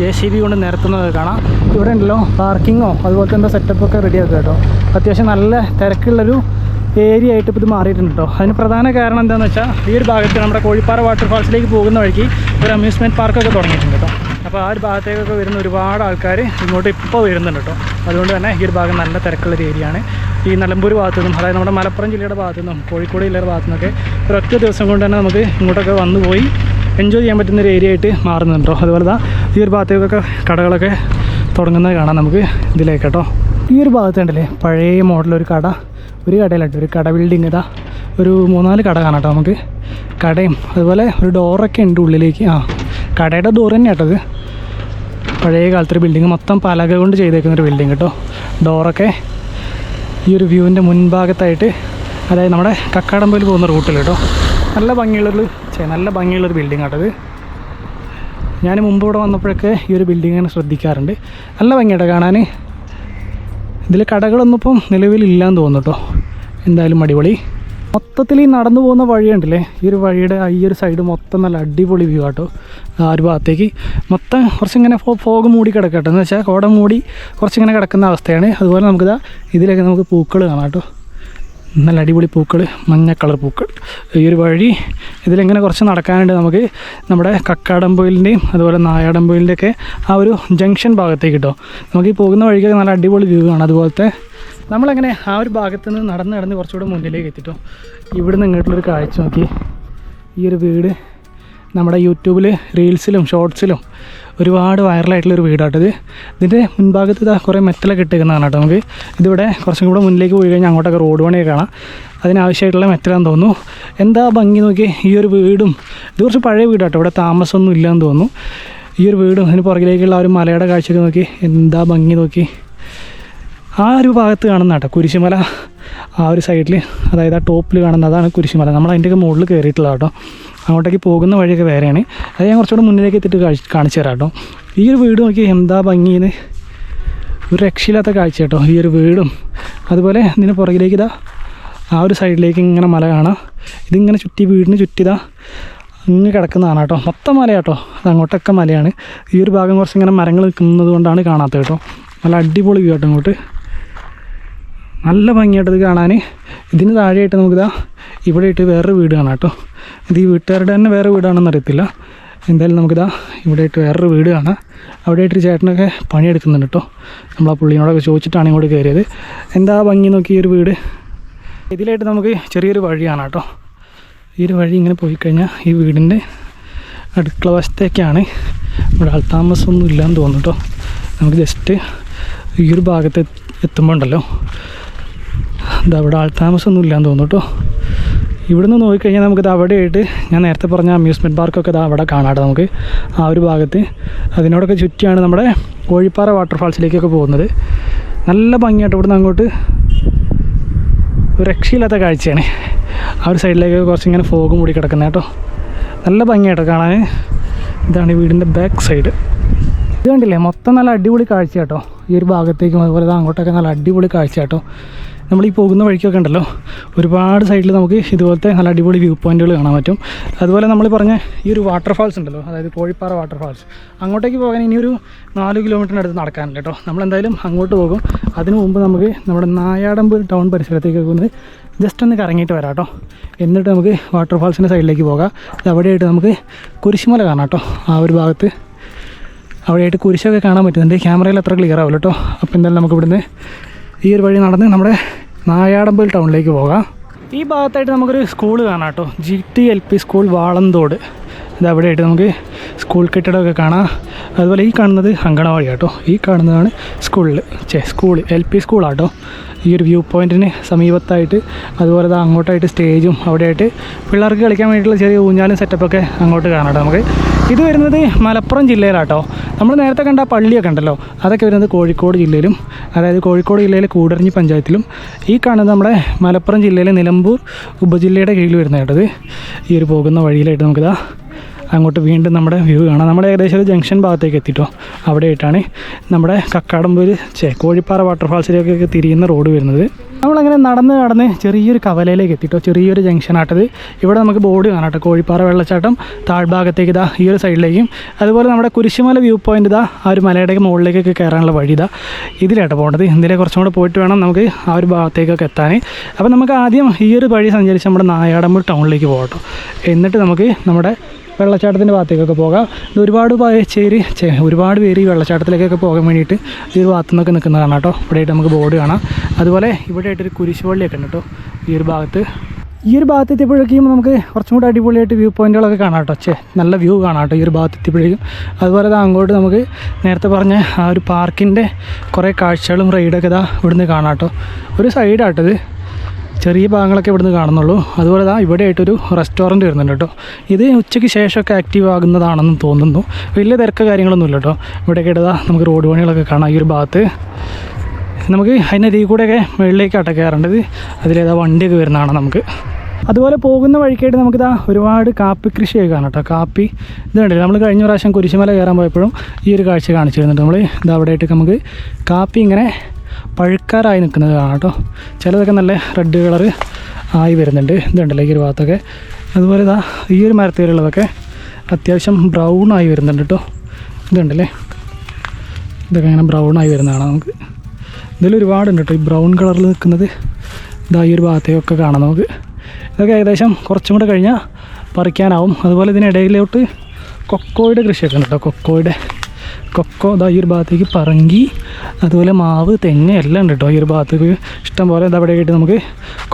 ജെ സി ബി കൊണ്ട് നിരത്തുന്നത് കാണാം. ഇവിടെ ഉണ്ടല്ലോ പാർക്കിങ്ങോ അതുപോലത്തെ എന്താ സെറ്റപ്പൊക്കെ റെഡിയാക്കുക കേട്ടോ അത്യാവശ്യം നല്ല തിരക്കുള്ളൊരു ഏരിയ ആയിട്ട് ഇപ്പോൾ ഇത് മാറിയിട്ടുണ്ട് കേട്ടോ അതിന് പ്രധാന കാരണം എന്താണെന്ന് വെച്ചാൽ ഈ ഒരു ഭാഗത്ത് നമ്മുടെ കോഴിപ്പാറ വാട്ടർഫാൾസിലേക്ക് പോകുന്ന വഴിക്ക് ഒരു അമ്യൂസ്മെന്റ് പാർക്കൊക്കെ തുടങ്ങിയിട്ടുണ്ട് കേട്ടോ അപ്പോൾ ആ ഒരു ഭാഗത്തേക്കൊക്കെ വരുന്ന ഒരുപാട് ആൾക്കാർ ഇങ്ങോട്ട് ഇപ്പോൾ വരുന്നുണ്ട് കേട്ടോ അതുകൊണ്ട് തന്നെ ഈ ഒരു ഭാഗം നല്ല തിരക്കുള്ളൊരു ഏരിയയാണ് ഈ നിലമ്പൂർ ഭാഗത്തു നിന്നും അതായത് നമ്മുടെ മലപ്പുറം ജില്ലയുടെ ഭാഗത്തു നിന്നും കോഴിക്കോട് ജില്ലയുടെ ഭാഗത്തു നിന്നൊക്കെ ഒരൊറ്റ ദിവസം കൊണ്ട് തന്നെ നമുക്ക് ഇങ്ങോട്ടൊക്കെ വന്നു പോയി എൻജോയ് ചെയ്യാൻ പറ്റുന്ന ഒരു ഏരിയ ആയിട്ട് മാറുന്നുണ്ട് അതുപോലെ തന്നെ ഈ ഒരു ഭാഗത്തേക്കൊക്കെ കടകളൊക്കെ തുടങ്ങുന്നത് കാണാം നമുക്ക് ഇതിലേക്ക് കേട്ടോ ഈ ഒരു ഭാഗത്ത് കണ്ടില്ലേ? പഴയ മോഡലൊരു കട. ഒരു കടയിലുണ്ട്. ഒരു കട ബിൽഡിങ് ഇതാ. ഒരു മൂന്നാൽ കട കാണാം കേട്ടോ നമുക്ക്. കടയും അതുപോലെ ഒരു ഡോറൊക്കെ ഉണ്ട് ഉള്ളിലേക്ക്. ആ കടയുടെ ഡോർ തന്നെ കേട്ടത് പഴയ കാലത്തൊരു ബിൽഡിങ് മൊത്തം പലക കൊണ്ട് ചെയ്തേക്കുന്ന ഒരു ബിൽഡിങ് കേട്ടോ. ഡോറൊക്കെ ഈ ഒരു വ്യൂവിന്റെ മുൻഭാഗത്തായിട്ട് അതായത് നമ്മുടെ കക്കാടമ്പയിൽ പോകുന്ന റൂട്ടിൽ കേട്ടോ. നല്ല ഭംഗിയുള്ളൊരു നല്ല ഭംഗിയുള്ളൊരു ബിൽഡിംഗ് ആട്ടത് ഞാൻ മുമ്പ് ഇവിടെ വന്നപ്പോഴൊക്കെ ഈ ഒരു ബിൽഡിംഗ് ശ്രദ്ധിക്കാറുണ്ട്. നല്ല ഭംഗിയാട്ടോ കാണാൻ ഇതിൽ കടകളൊന്നും ഇപ്പം നിലവിലില്ലാന്ന് തോന്നുന്നു കേട്ടോ എന്തായാലും അടിപൊളി. മൊത്തത്തിൽ ഈ നടന്നു പോകുന്ന വഴിയുണ്ടല്ലേ? ഈ ഒരു വഴിയുടെ ഈ ഒരു സൈഡ് മൊത്തം നല്ല അടിപൊളി വ്യൂ ആട്ടോ. ആ ഒരു ഭാഗത്തേക്ക് മൊത്തം കുറച്ചിങ്ങനെ ഫോ ഫോഗ് മൂടി കിടക്കട്ടെ. എന്ന് വെച്ചാൽ കോട മൂടി കുറച്ചിങ്ങനെ കിടക്കുന്ന അവസ്ഥയാണ്. അതുപോലെ നമുക്കിതാ ഇതിലൊക്കെ നമുക്ക് പൂക്കൾ കാണാം കേട്ടോ നല്ല അടിപൊളി പൂക്കൾ മഞ്ഞ കളർ പൂക്കൾ. ഈ ഒരു വഴി ഇതിലിങ്ങനെ കുറച്ച് നടക്കാനുണ്ട് നമുക്ക് നമ്മുടെ കക്കാടമ്പൊയിലിന്റെയും അതുപോലെ നായാടമ്പൊയിലിന്റെ ആ ഒരു ജംഗ്ഷൻ ഭാഗത്തേക്ക് കിട്ടും നമുക്ക് ഈ പോകുന്ന വഴിക്കൊക്കെ നല്ല അടിപൊളി വ്യൂ ആണ്. അതുപോലത്തെ നമ്മളങ്ങനെ ആ ഒരു ഭാഗത്ത് നിന്ന് നടന്ന് നടന്ന് കുറച്ചുകൂടെ മുന്നിലേക്ക് എത്തിട്ടോ. ഇവിടുന്ന് ഇങ്ങോട്ടുള്ളൊരു കാഴ്ച നോക്കി. ഈ ഒരു വീട് നമ്മുടെ യൂട്യൂബിൽ റീൽസിലും ഷോർട്സിലും ഒരുപാട് വൈറലായിട്ടുള്ളൊരു വീടാട്ടത് ഇതിന്റെ മുൻഭാഗത്ത് ഇതാ കുറേ മെറ്റലൊക്കെ ഇട്ടേക്കുന്നതാണ് കേട്ടോ നമുക്ക്. ഇതിവിടെ കുറച്ചും കൂടെ മുന്നിലേക്ക് പോയി കഴിഞ്ഞാൽ അങ്ങോട്ടൊക്കെ റോഡ് പണിയൊക്കെ കാണാം. അതിനാവശ്യമായിട്ടുള്ള മെറ്റലാന്ന് തോന്നുന്നു. എന്താ ഭംഗി നോക്കി? ഈ ഒരു വീടും ഇത് കുറച്ച് പഴയ വീടാട്ടോ. ഇവിടെ താമസമൊന്നും ഇല്ലയെന്ന് തോന്നുന്നു. ഈ ഒരു വീടും അതിന് പുറകിലേക്കുള്ള ഒരു മലയുടെ കാഴ്ചയൊക്കെ നോക്കി. എന്താ ഭംഗി നോക്കി? ആ ഒരു ഭാഗത്ത് കാണുന്ന കേട്ടോ കുരിശുമല. ആ ഒരു സൈഡിൽ അതായത് ആ ടോപ്പിൽ കാണുന്ന അതാണ് കുരിശുമല. നമ്മൾ അതിന്റെയൊക്കെ മുകളിൽ കയറിയിട്ടുള്ള കേട്ടോ. അങ്ങോട്ടേക്ക് പോകുന്ന വഴിയൊക്കെ വേറെയാണ്. അത് ഞാൻ കുറച്ചുകൂടെ മുന്നിലേക്ക് എത്തിയിട്ട് കാണിച്ചു തരാം കേട്ടോ. ഈ ഒരു വീട് നോക്കി എന്താ ഭംഗിയെന്ന് ഒരു രക്ഷയില്ലാത്ത കാഴ്ച കേട്ടോ. ഈ ഒരു വീടും. അതുപോലെ ഇതിന് പുറകിലേക്ക് ഇതാ ആ ഒരു സൈഡിലേക്ക് ഇങ്ങനെ മല കാണാം. ഇതിങ്ങനെ ചുറ്റി വീടിന് ചുറ്റിതാ അങ്ങ് കിടക്കുന്നതാണ് കേട്ടോ. മൊത്തം മല കേട്ടോ അത് അങ്ങോട്ടൊക്കെ മലയാണ്. ഈ ഒരു ഭാഗം കുറച്ച് ഇങ്ങനെ മരങ്ങൾ നിൽക്കുന്നത് കൊണ്ടാണ് കാണാത്തത് കേട്ടോ. നല്ല അടിപൊളി വ്യൂ കേട്ടോ ഇങ്ങോട്ട്. നല്ല ഭംഗിയായിട്ട് ഇത് കാണാൻ ഇതിന് താഴെയായിട്ട് നമുക്കിതാ ഇവിടെ ഇട്ട് വേറൊരു വീട് കാണാം കേട്ടോ. ഇത് ഈ വീട്ടുകാരുടെ തന്നെ വേറെ വീടാണെന്ന് അറിയത്തില്ല. എന്തായാലും നമുക്കിതാ ഇവിടെ ഇട്ട് വേറൊരു വീട് കാണാം. അവിടെ ഇട്ട് ചേട്ടനൊക്കെ പണിയെടുക്കുന്നുണ്ട് കേട്ടോ. നമ്മൾ ആ പുള്ളിനോടൊക്കെ ചോദിച്ചിട്ടാണ് ഇങ്ങോട്ട് കയറിയത്. എന്താ ഭംഗി നോക്കി ഈ ഒരു വീട്? ഇതിലായിട്ട് നമുക്ക് ചെറിയൊരു വഴിയാണ് കേട്ടോ. ഈ ഒരു വഴി ഇങ്ങനെ പോയി കഴിഞ്ഞാൽ ഈ വീടിന്റെ അടുക്കള വശത്തേക്കാണ് ഇവിടെ ആൾത്താമസമൊന്നും ഇല്ലയെന്ന് തോന്നുന്നു കേട്ടോ. നമുക്ക് ജസ്റ്റ് ഈ ഒരു ഭാഗത്ത് എത്തുമ്പോൾ ഉണ്ടല്ലോ അവിടെ ആൾത്താമസമൊന്നും ഇല്ലയെന്ന് തോന്നുന്നു കേട്ടോ. ഇവിടുന്ന് നോക്കിക്കഴിഞ്ഞാൽ നമുക്കിത് അവിടെയായിട്ട് ഞാൻ നേരത്തെ പറഞ്ഞ അമ്യൂസ്മെന്റ് പാർക്കൊക്കെ ഇത് അവിടെ കാണാട്ടെ നമുക്ക്. ആ ഒരു ഭാഗത്ത്. അതിനോടൊക്കെ ചുറ്റിയാണ് നമ്മുടെ കോഴിപ്പാറ വാട്ടർഫാൾസിലേക്കൊക്കെ പോകുന്നത്. നല്ല ഭംഗിയായിട്ട് ഇവിടുന്ന് അങ്ങോട്ട്. രക്ഷയില്ലാത്ത കാഴ്ചയാണ്. ആ ഒരു സൈഡിലേക്ക് കുറച്ച് ഇങ്ങനെ ഫോഗ് മൂടി കിടക്കുന്നത് കേട്ടോ. നല്ല ഭംഗിയാട്ടോ കാണാൻ. ഇതാണ് ഈ വീടിന്റെ ബാക്ക് സൈഡ് ഇത് കണ്ടില്ലേ? മൊത്തം നല്ല അടിപൊളി കാഴ്ച കേട്ടോ ഈ ഒരു ഭാഗത്തേക്കും അതുപോലെ അങ്ങോട്ടൊക്കെ നല്ല അടിപൊളി കാഴ്ച കേട്ടോ നമ്മൾ ഈ പോകുന്ന വഴിക്കൊക്കെ ഉണ്ടല്ലോ ഒരുപാട് സൈഡിൽ നമുക്ക് ഇതുപോലത്തെ നല്ല അടിപൊളി വ്യൂ പോയിന്റുകൾ കാണാൻ പറ്റും. അതുപോലെ നമ്മൾ പറഞ്ഞ ഈ ഒരു വാട്ടർഫാൾസ് ഉണ്ടല്ലോ അതായത് കോഴിപ്പാറ വാട്ടർഫാൾസ് അങ്ങോട്ടേക്ക് പോകാൻ ഇനി ഒരു നാല് കിലോമീറ്ററിനടുത്ത് നടക്കാനുണ്ട് കേട്ടോ. നമ്മളെന്തായാലും അങ്ങോട്ട് പോകും. അതിനു മുമ്പ് നമുക്ക് നമ്മുടെ നായാടമ്പ് ടൗൺ പരിസരത്തേക്കൊക്കെ ഒന്ന് ജസ്റ്റ് ഒന്ന് കറങ്ങിയിട്ട് വരാം കേട്ടോ. എന്നിട്ട് നമുക്ക് വാട്ടർഫാൾസിന്റെ സൈഡിലേക്ക് പോകാം. അവിടെയായിട്ട് നമുക്ക് കുരിശുമല കാണാം കേട്ടോ. ആ ഒരു ഭാഗത്ത് അവിടെയായിട്ട് കുരിശൊക്കെ കാണാൻ പറ്റുന്നുണ്ട്. ക്യാമറയിൽ അത്ര ക്ലിയർ ആവില്ല കേട്ടോ. അപ്പോൾ എന്തായാലും നമുക്ക് ഇവിടുന്ന് ഈ ഒരു വഴി നടന്ന് നമ്മുടെ നായാടമ്പൽ ടൗണിലേക്ക് പോകാം. ഈ ഭാഗത്തായിട്ട് നമുക്കൊരു സ്കൂൾ കാണാം കേട്ടോ. G T L P school Valanthode. ഇത് അവിടെയായിട്ട് നമുക്ക് സ്കൂൾ കെട്ടിടമൊക്കെ കാണാം. അതുപോലെ ഈ കാണുന്നത് അങ്കണവാടി കേട്ടോ ഈ കാണുന്നതാണ് സ്കൂളിൽ ചേ സ്കൂൾ എൽ പി സ്കൂളാട്ടോ ഈ ഒരു വ്യൂ പോയിന്റിന് സമീപത്തായിട്ട് അതുപോലെ അങ്ങോട്ടായിട്ട് സ്റ്റേജും അവിടെയായിട്ട് പിള്ളേർക്ക് കളിക്കാൻ വേണ്ടിയിട്ടുള്ള ചെറിയ ഊഞ്ഞാലും സെറ്റപ്പൊക്കെ അങ്ങോട്ട് കാണാം നമുക്ക്. ഇത് വരുന്നത് മലപ്പുറം ജില്ലയിലാട്ടോ. നമ്മൾ നേരത്തെ കണ്ട പള്ളിയൊക്കെ ഉണ്ടല്ലോ. അതൊക്കെ വരുന്നത് കോഴിക്കോട് ജില്ലയിലും അതായത് കോഴിക്കോട് ജില്ലയിലെ കൂടരഞ്ഞി പഞ്ചായത്തിലും. ഈ കാണുന്നത് നമ്മുടെ മലപ്പുറം ജില്ലയിലെ നിലമ്പൂർ ഉപജില്ലയുടെ കീഴിൽ വരുന്ന കേട്ടത് ഈ ഒരു പോകുന്ന വഴിയിലായിട്ട് നമുക്കിതാ അങ്ങോട്ട് വീണ്ടും നമ്മുടെ വ്യൂ കാണാം. നമ്മുടെ ഏകദേശം ഒരു ജംഗ്ഷൻ ഭാഗത്തേക്ക് എത്തിട്ടോ? അവിടെയായിട്ടാണ് നമ്മുടെ കക്കാടമ്പൂര് ചേ കോഴിപ്പാറ വാട്ടർഫാൾസിലേക്കൊക്കെ തിരിയുന്ന റോഡ് വരുന്നത്. നമ്മളങ്ങനെ നടന്ന് നടന്ന് ചെറിയൊരു കവലയിലേക്ക് എത്തിട്ടോ? ചെറിയൊരു ജംഗ്ഷനാട്ടത്. ഇവിടെ നമുക്ക് ബോർഡ് കാണാട്ടോ. കോഴിപ്പാറ വെള്ളച്ചാട്ടം താഴ്ഭാഗത്തേക്ക് ഇതാ ഈ ഒരു സൈഡിലേക്കും. അതുപോലെ നമ്മുടെ കുരിശുമല വ്യൂ പോയിന്റ് ഇതാ ആ ഒരു മലയുടെ മുകളിലേക്കൊക്കെ കയറാനുള്ള വഴി ഇതാ ഇതിലാട്ടോ പോകേണ്ടത്. ഇതിലെ കുറച്ചും കൂടെ പോയിട്ട് വേണം നമുക്ക് ആ ഒരു ഭാഗത്തേക്കൊക്കെ എത്താൻ. അപ്പോൾ നമുക്ക് ആദ്യം ഈ ഒരു വഴി സഞ്ചരിച്ച് നമ്മുടെ നായാടമ്പൂർ ടൗണിലേക്ക് പോകട്ടോ. എന്നിട്ട് നമുക്ക് നമ്മുടെ വെള്ളച്ചാട്ടത്തിന്റെ ഭാഗത്തേക്കൊക്കെ പോകാം. ഇത് ഒരുപാട് ചേര് ഒരുപാട് പേര് ഈ വെള്ളച്ചാട്ടത്തിലേക്കൊക്കെ പോകാൻ വേണ്ടിയിട്ട് ഈ ഒരു ഭാഗത്തു നിന്നൊക്കെ നിൽക്കുന്നതാണ് കേട്ടോ. ഇവിടെയായിട്ട് നമുക്ക് ബോർഡ് കാണാം. അതുപോലെ ഇവിടെയായിട്ടൊരു കുരിശുപള്ളിയൊക്കെ ഉണ്ട് കേട്ടോ. ഈ ഒരു ഭാഗത്ത്. ഈ ഒരു ഭാഗത്ത് എത്തിയപ്പോഴേക്കും നമുക്ക് കുറച്ചും കൂടി അടിപൊളിയായിട്ട് വ്യൂ പോയിന്റുകളൊക്കെ കാണാം കേട്ടോ. ചേ നല്ല വ്യൂ കാണാം കേട്ടോ ഈ ഒരു ഭാഗത്ത് എത്തിയപ്പോഴേക്കും. അതുപോലെ അങ്ങോട്ട് നമുക്ക് നേരത്തെ പറഞ്ഞ ആ ഒരു പാർക്കിന്റെ കുറേ കാഴ്ചകളും റൈഡൊക്കെ ഇതാ ഇവിടുന്ന് കാണാം കേട്ടോ. ഒരു സൈഡാട്ടത് ചെറിയ ഭാഗങ്ങളൊക്കെ ഇവിടുന്ന് കാണുന്നുള്ളൂ. അതുപോലെ ഇവിടെ ആയിട്ടൊരു റെസ്റ്റോറന്റ് വരുന്നുണ്ട് കേട്ടോ. ഇത് ഉച്ചയ്ക്ക് ശേഷമൊക്കെ ആക്റ്റീവ് ആകുന്നതാണെന്ന് തോന്നുന്നു. വലിയ തിരക്ക് കാര്യങ്ങളൊന്നുമില്ല കേട്ടോ. ഇവിടെയൊക്കെ ഇടതാ നമുക്ക് റോഡ് പണികളൊക്കെ കാണാം. ഈ ഒരു ഭാഗത്ത് നമുക്ക് അതിനരികിൽ കൂടെയൊക്കെ മുകളിലേക്ക് അടക്കാറുണ്ട് അതിലേതാ വണ്ടിയൊക്കെ വരുന്നതാണ് നമുക്ക്. അതുപോലെ പോകുന്ന വഴിക്കായിട്ട് നമുക്കിതാ ഒരുപാട് കാപ്പി കൃഷിയൊക്കെ കാണാം കേട്ടോ. കാപ്പി ഇത് കണ്ടില്ല? നമ്മൾ കഴിഞ്ഞ പ്രാവശ്യം കുരിശുമല കയറാൻ പോയപ്പോഴും ഈ ഒരു കാഴ്ച കാണിച്ചിരുന്നുണ്ട് നമ്മൾ ഇതവിടെയായിട്ട് നമുക്ക് കാപ്പി ഇങ്ങനെ പഴുക്കാറായി നിൽക്കുന്നത് കാണാം കേട്ടോ. ചിലതൊക്കെ നല്ല റെഡ് കളർ ആയി വരുന്നുണ്ട്. ഇതുണ്ടല്ലോ ഈ ഒരു ഭാഗത്തൊക്കെ. അതുപോലെ ഇതാ ഈ ഒരു മരത്തേലുള്ളതൊക്കെ അത്യാവശ്യം ബ്രൗൺ ആയി വരുന്നുണ്ട് കേട്ടോ. ഇതുണ്ടല്ലേ ഇതൊക്കെ ഇങ്ങനെ ബ്രൗൺ ആയി വരുന്നതാണ് നമുക്ക്. ഇതിൽ ഒരുപാടുണ്ട് കേട്ടോ. ഈ ബ്രൗൺ കളറിൽ നിൽക്കുന്നത് ഇതാ ഈ ഒരു ഭാഗത്തേക്കൊക്കെ കാണാം നമുക്ക്. ഇതൊക്കെ ഏകദേശം കുറച്ചും കൂടെ കഴിഞ്ഞാൽ പറിക്കാനാവും. അതുപോലെ ഇതിനിടയിലോട്ട് കൊക്കോയുടെ കൃഷിയൊക്കെ ഉണ്ട് കേട്ടോ. കൊക്കോയുടെ കൊക്കോ ഇതാ ഈ ഒരു ഭാഗത്തേക്ക് പറങ്കി. അതുപോലെ മാവ് തെങ്ങ് എല്ലാം ഉണ്ട് കേട്ടോ ഈ ഒരു ഭാഗത്തേക്ക്. ഇഷ്ടം പോലെ ഇതാ അവിടെ ആയിട്ട് നമുക്ക്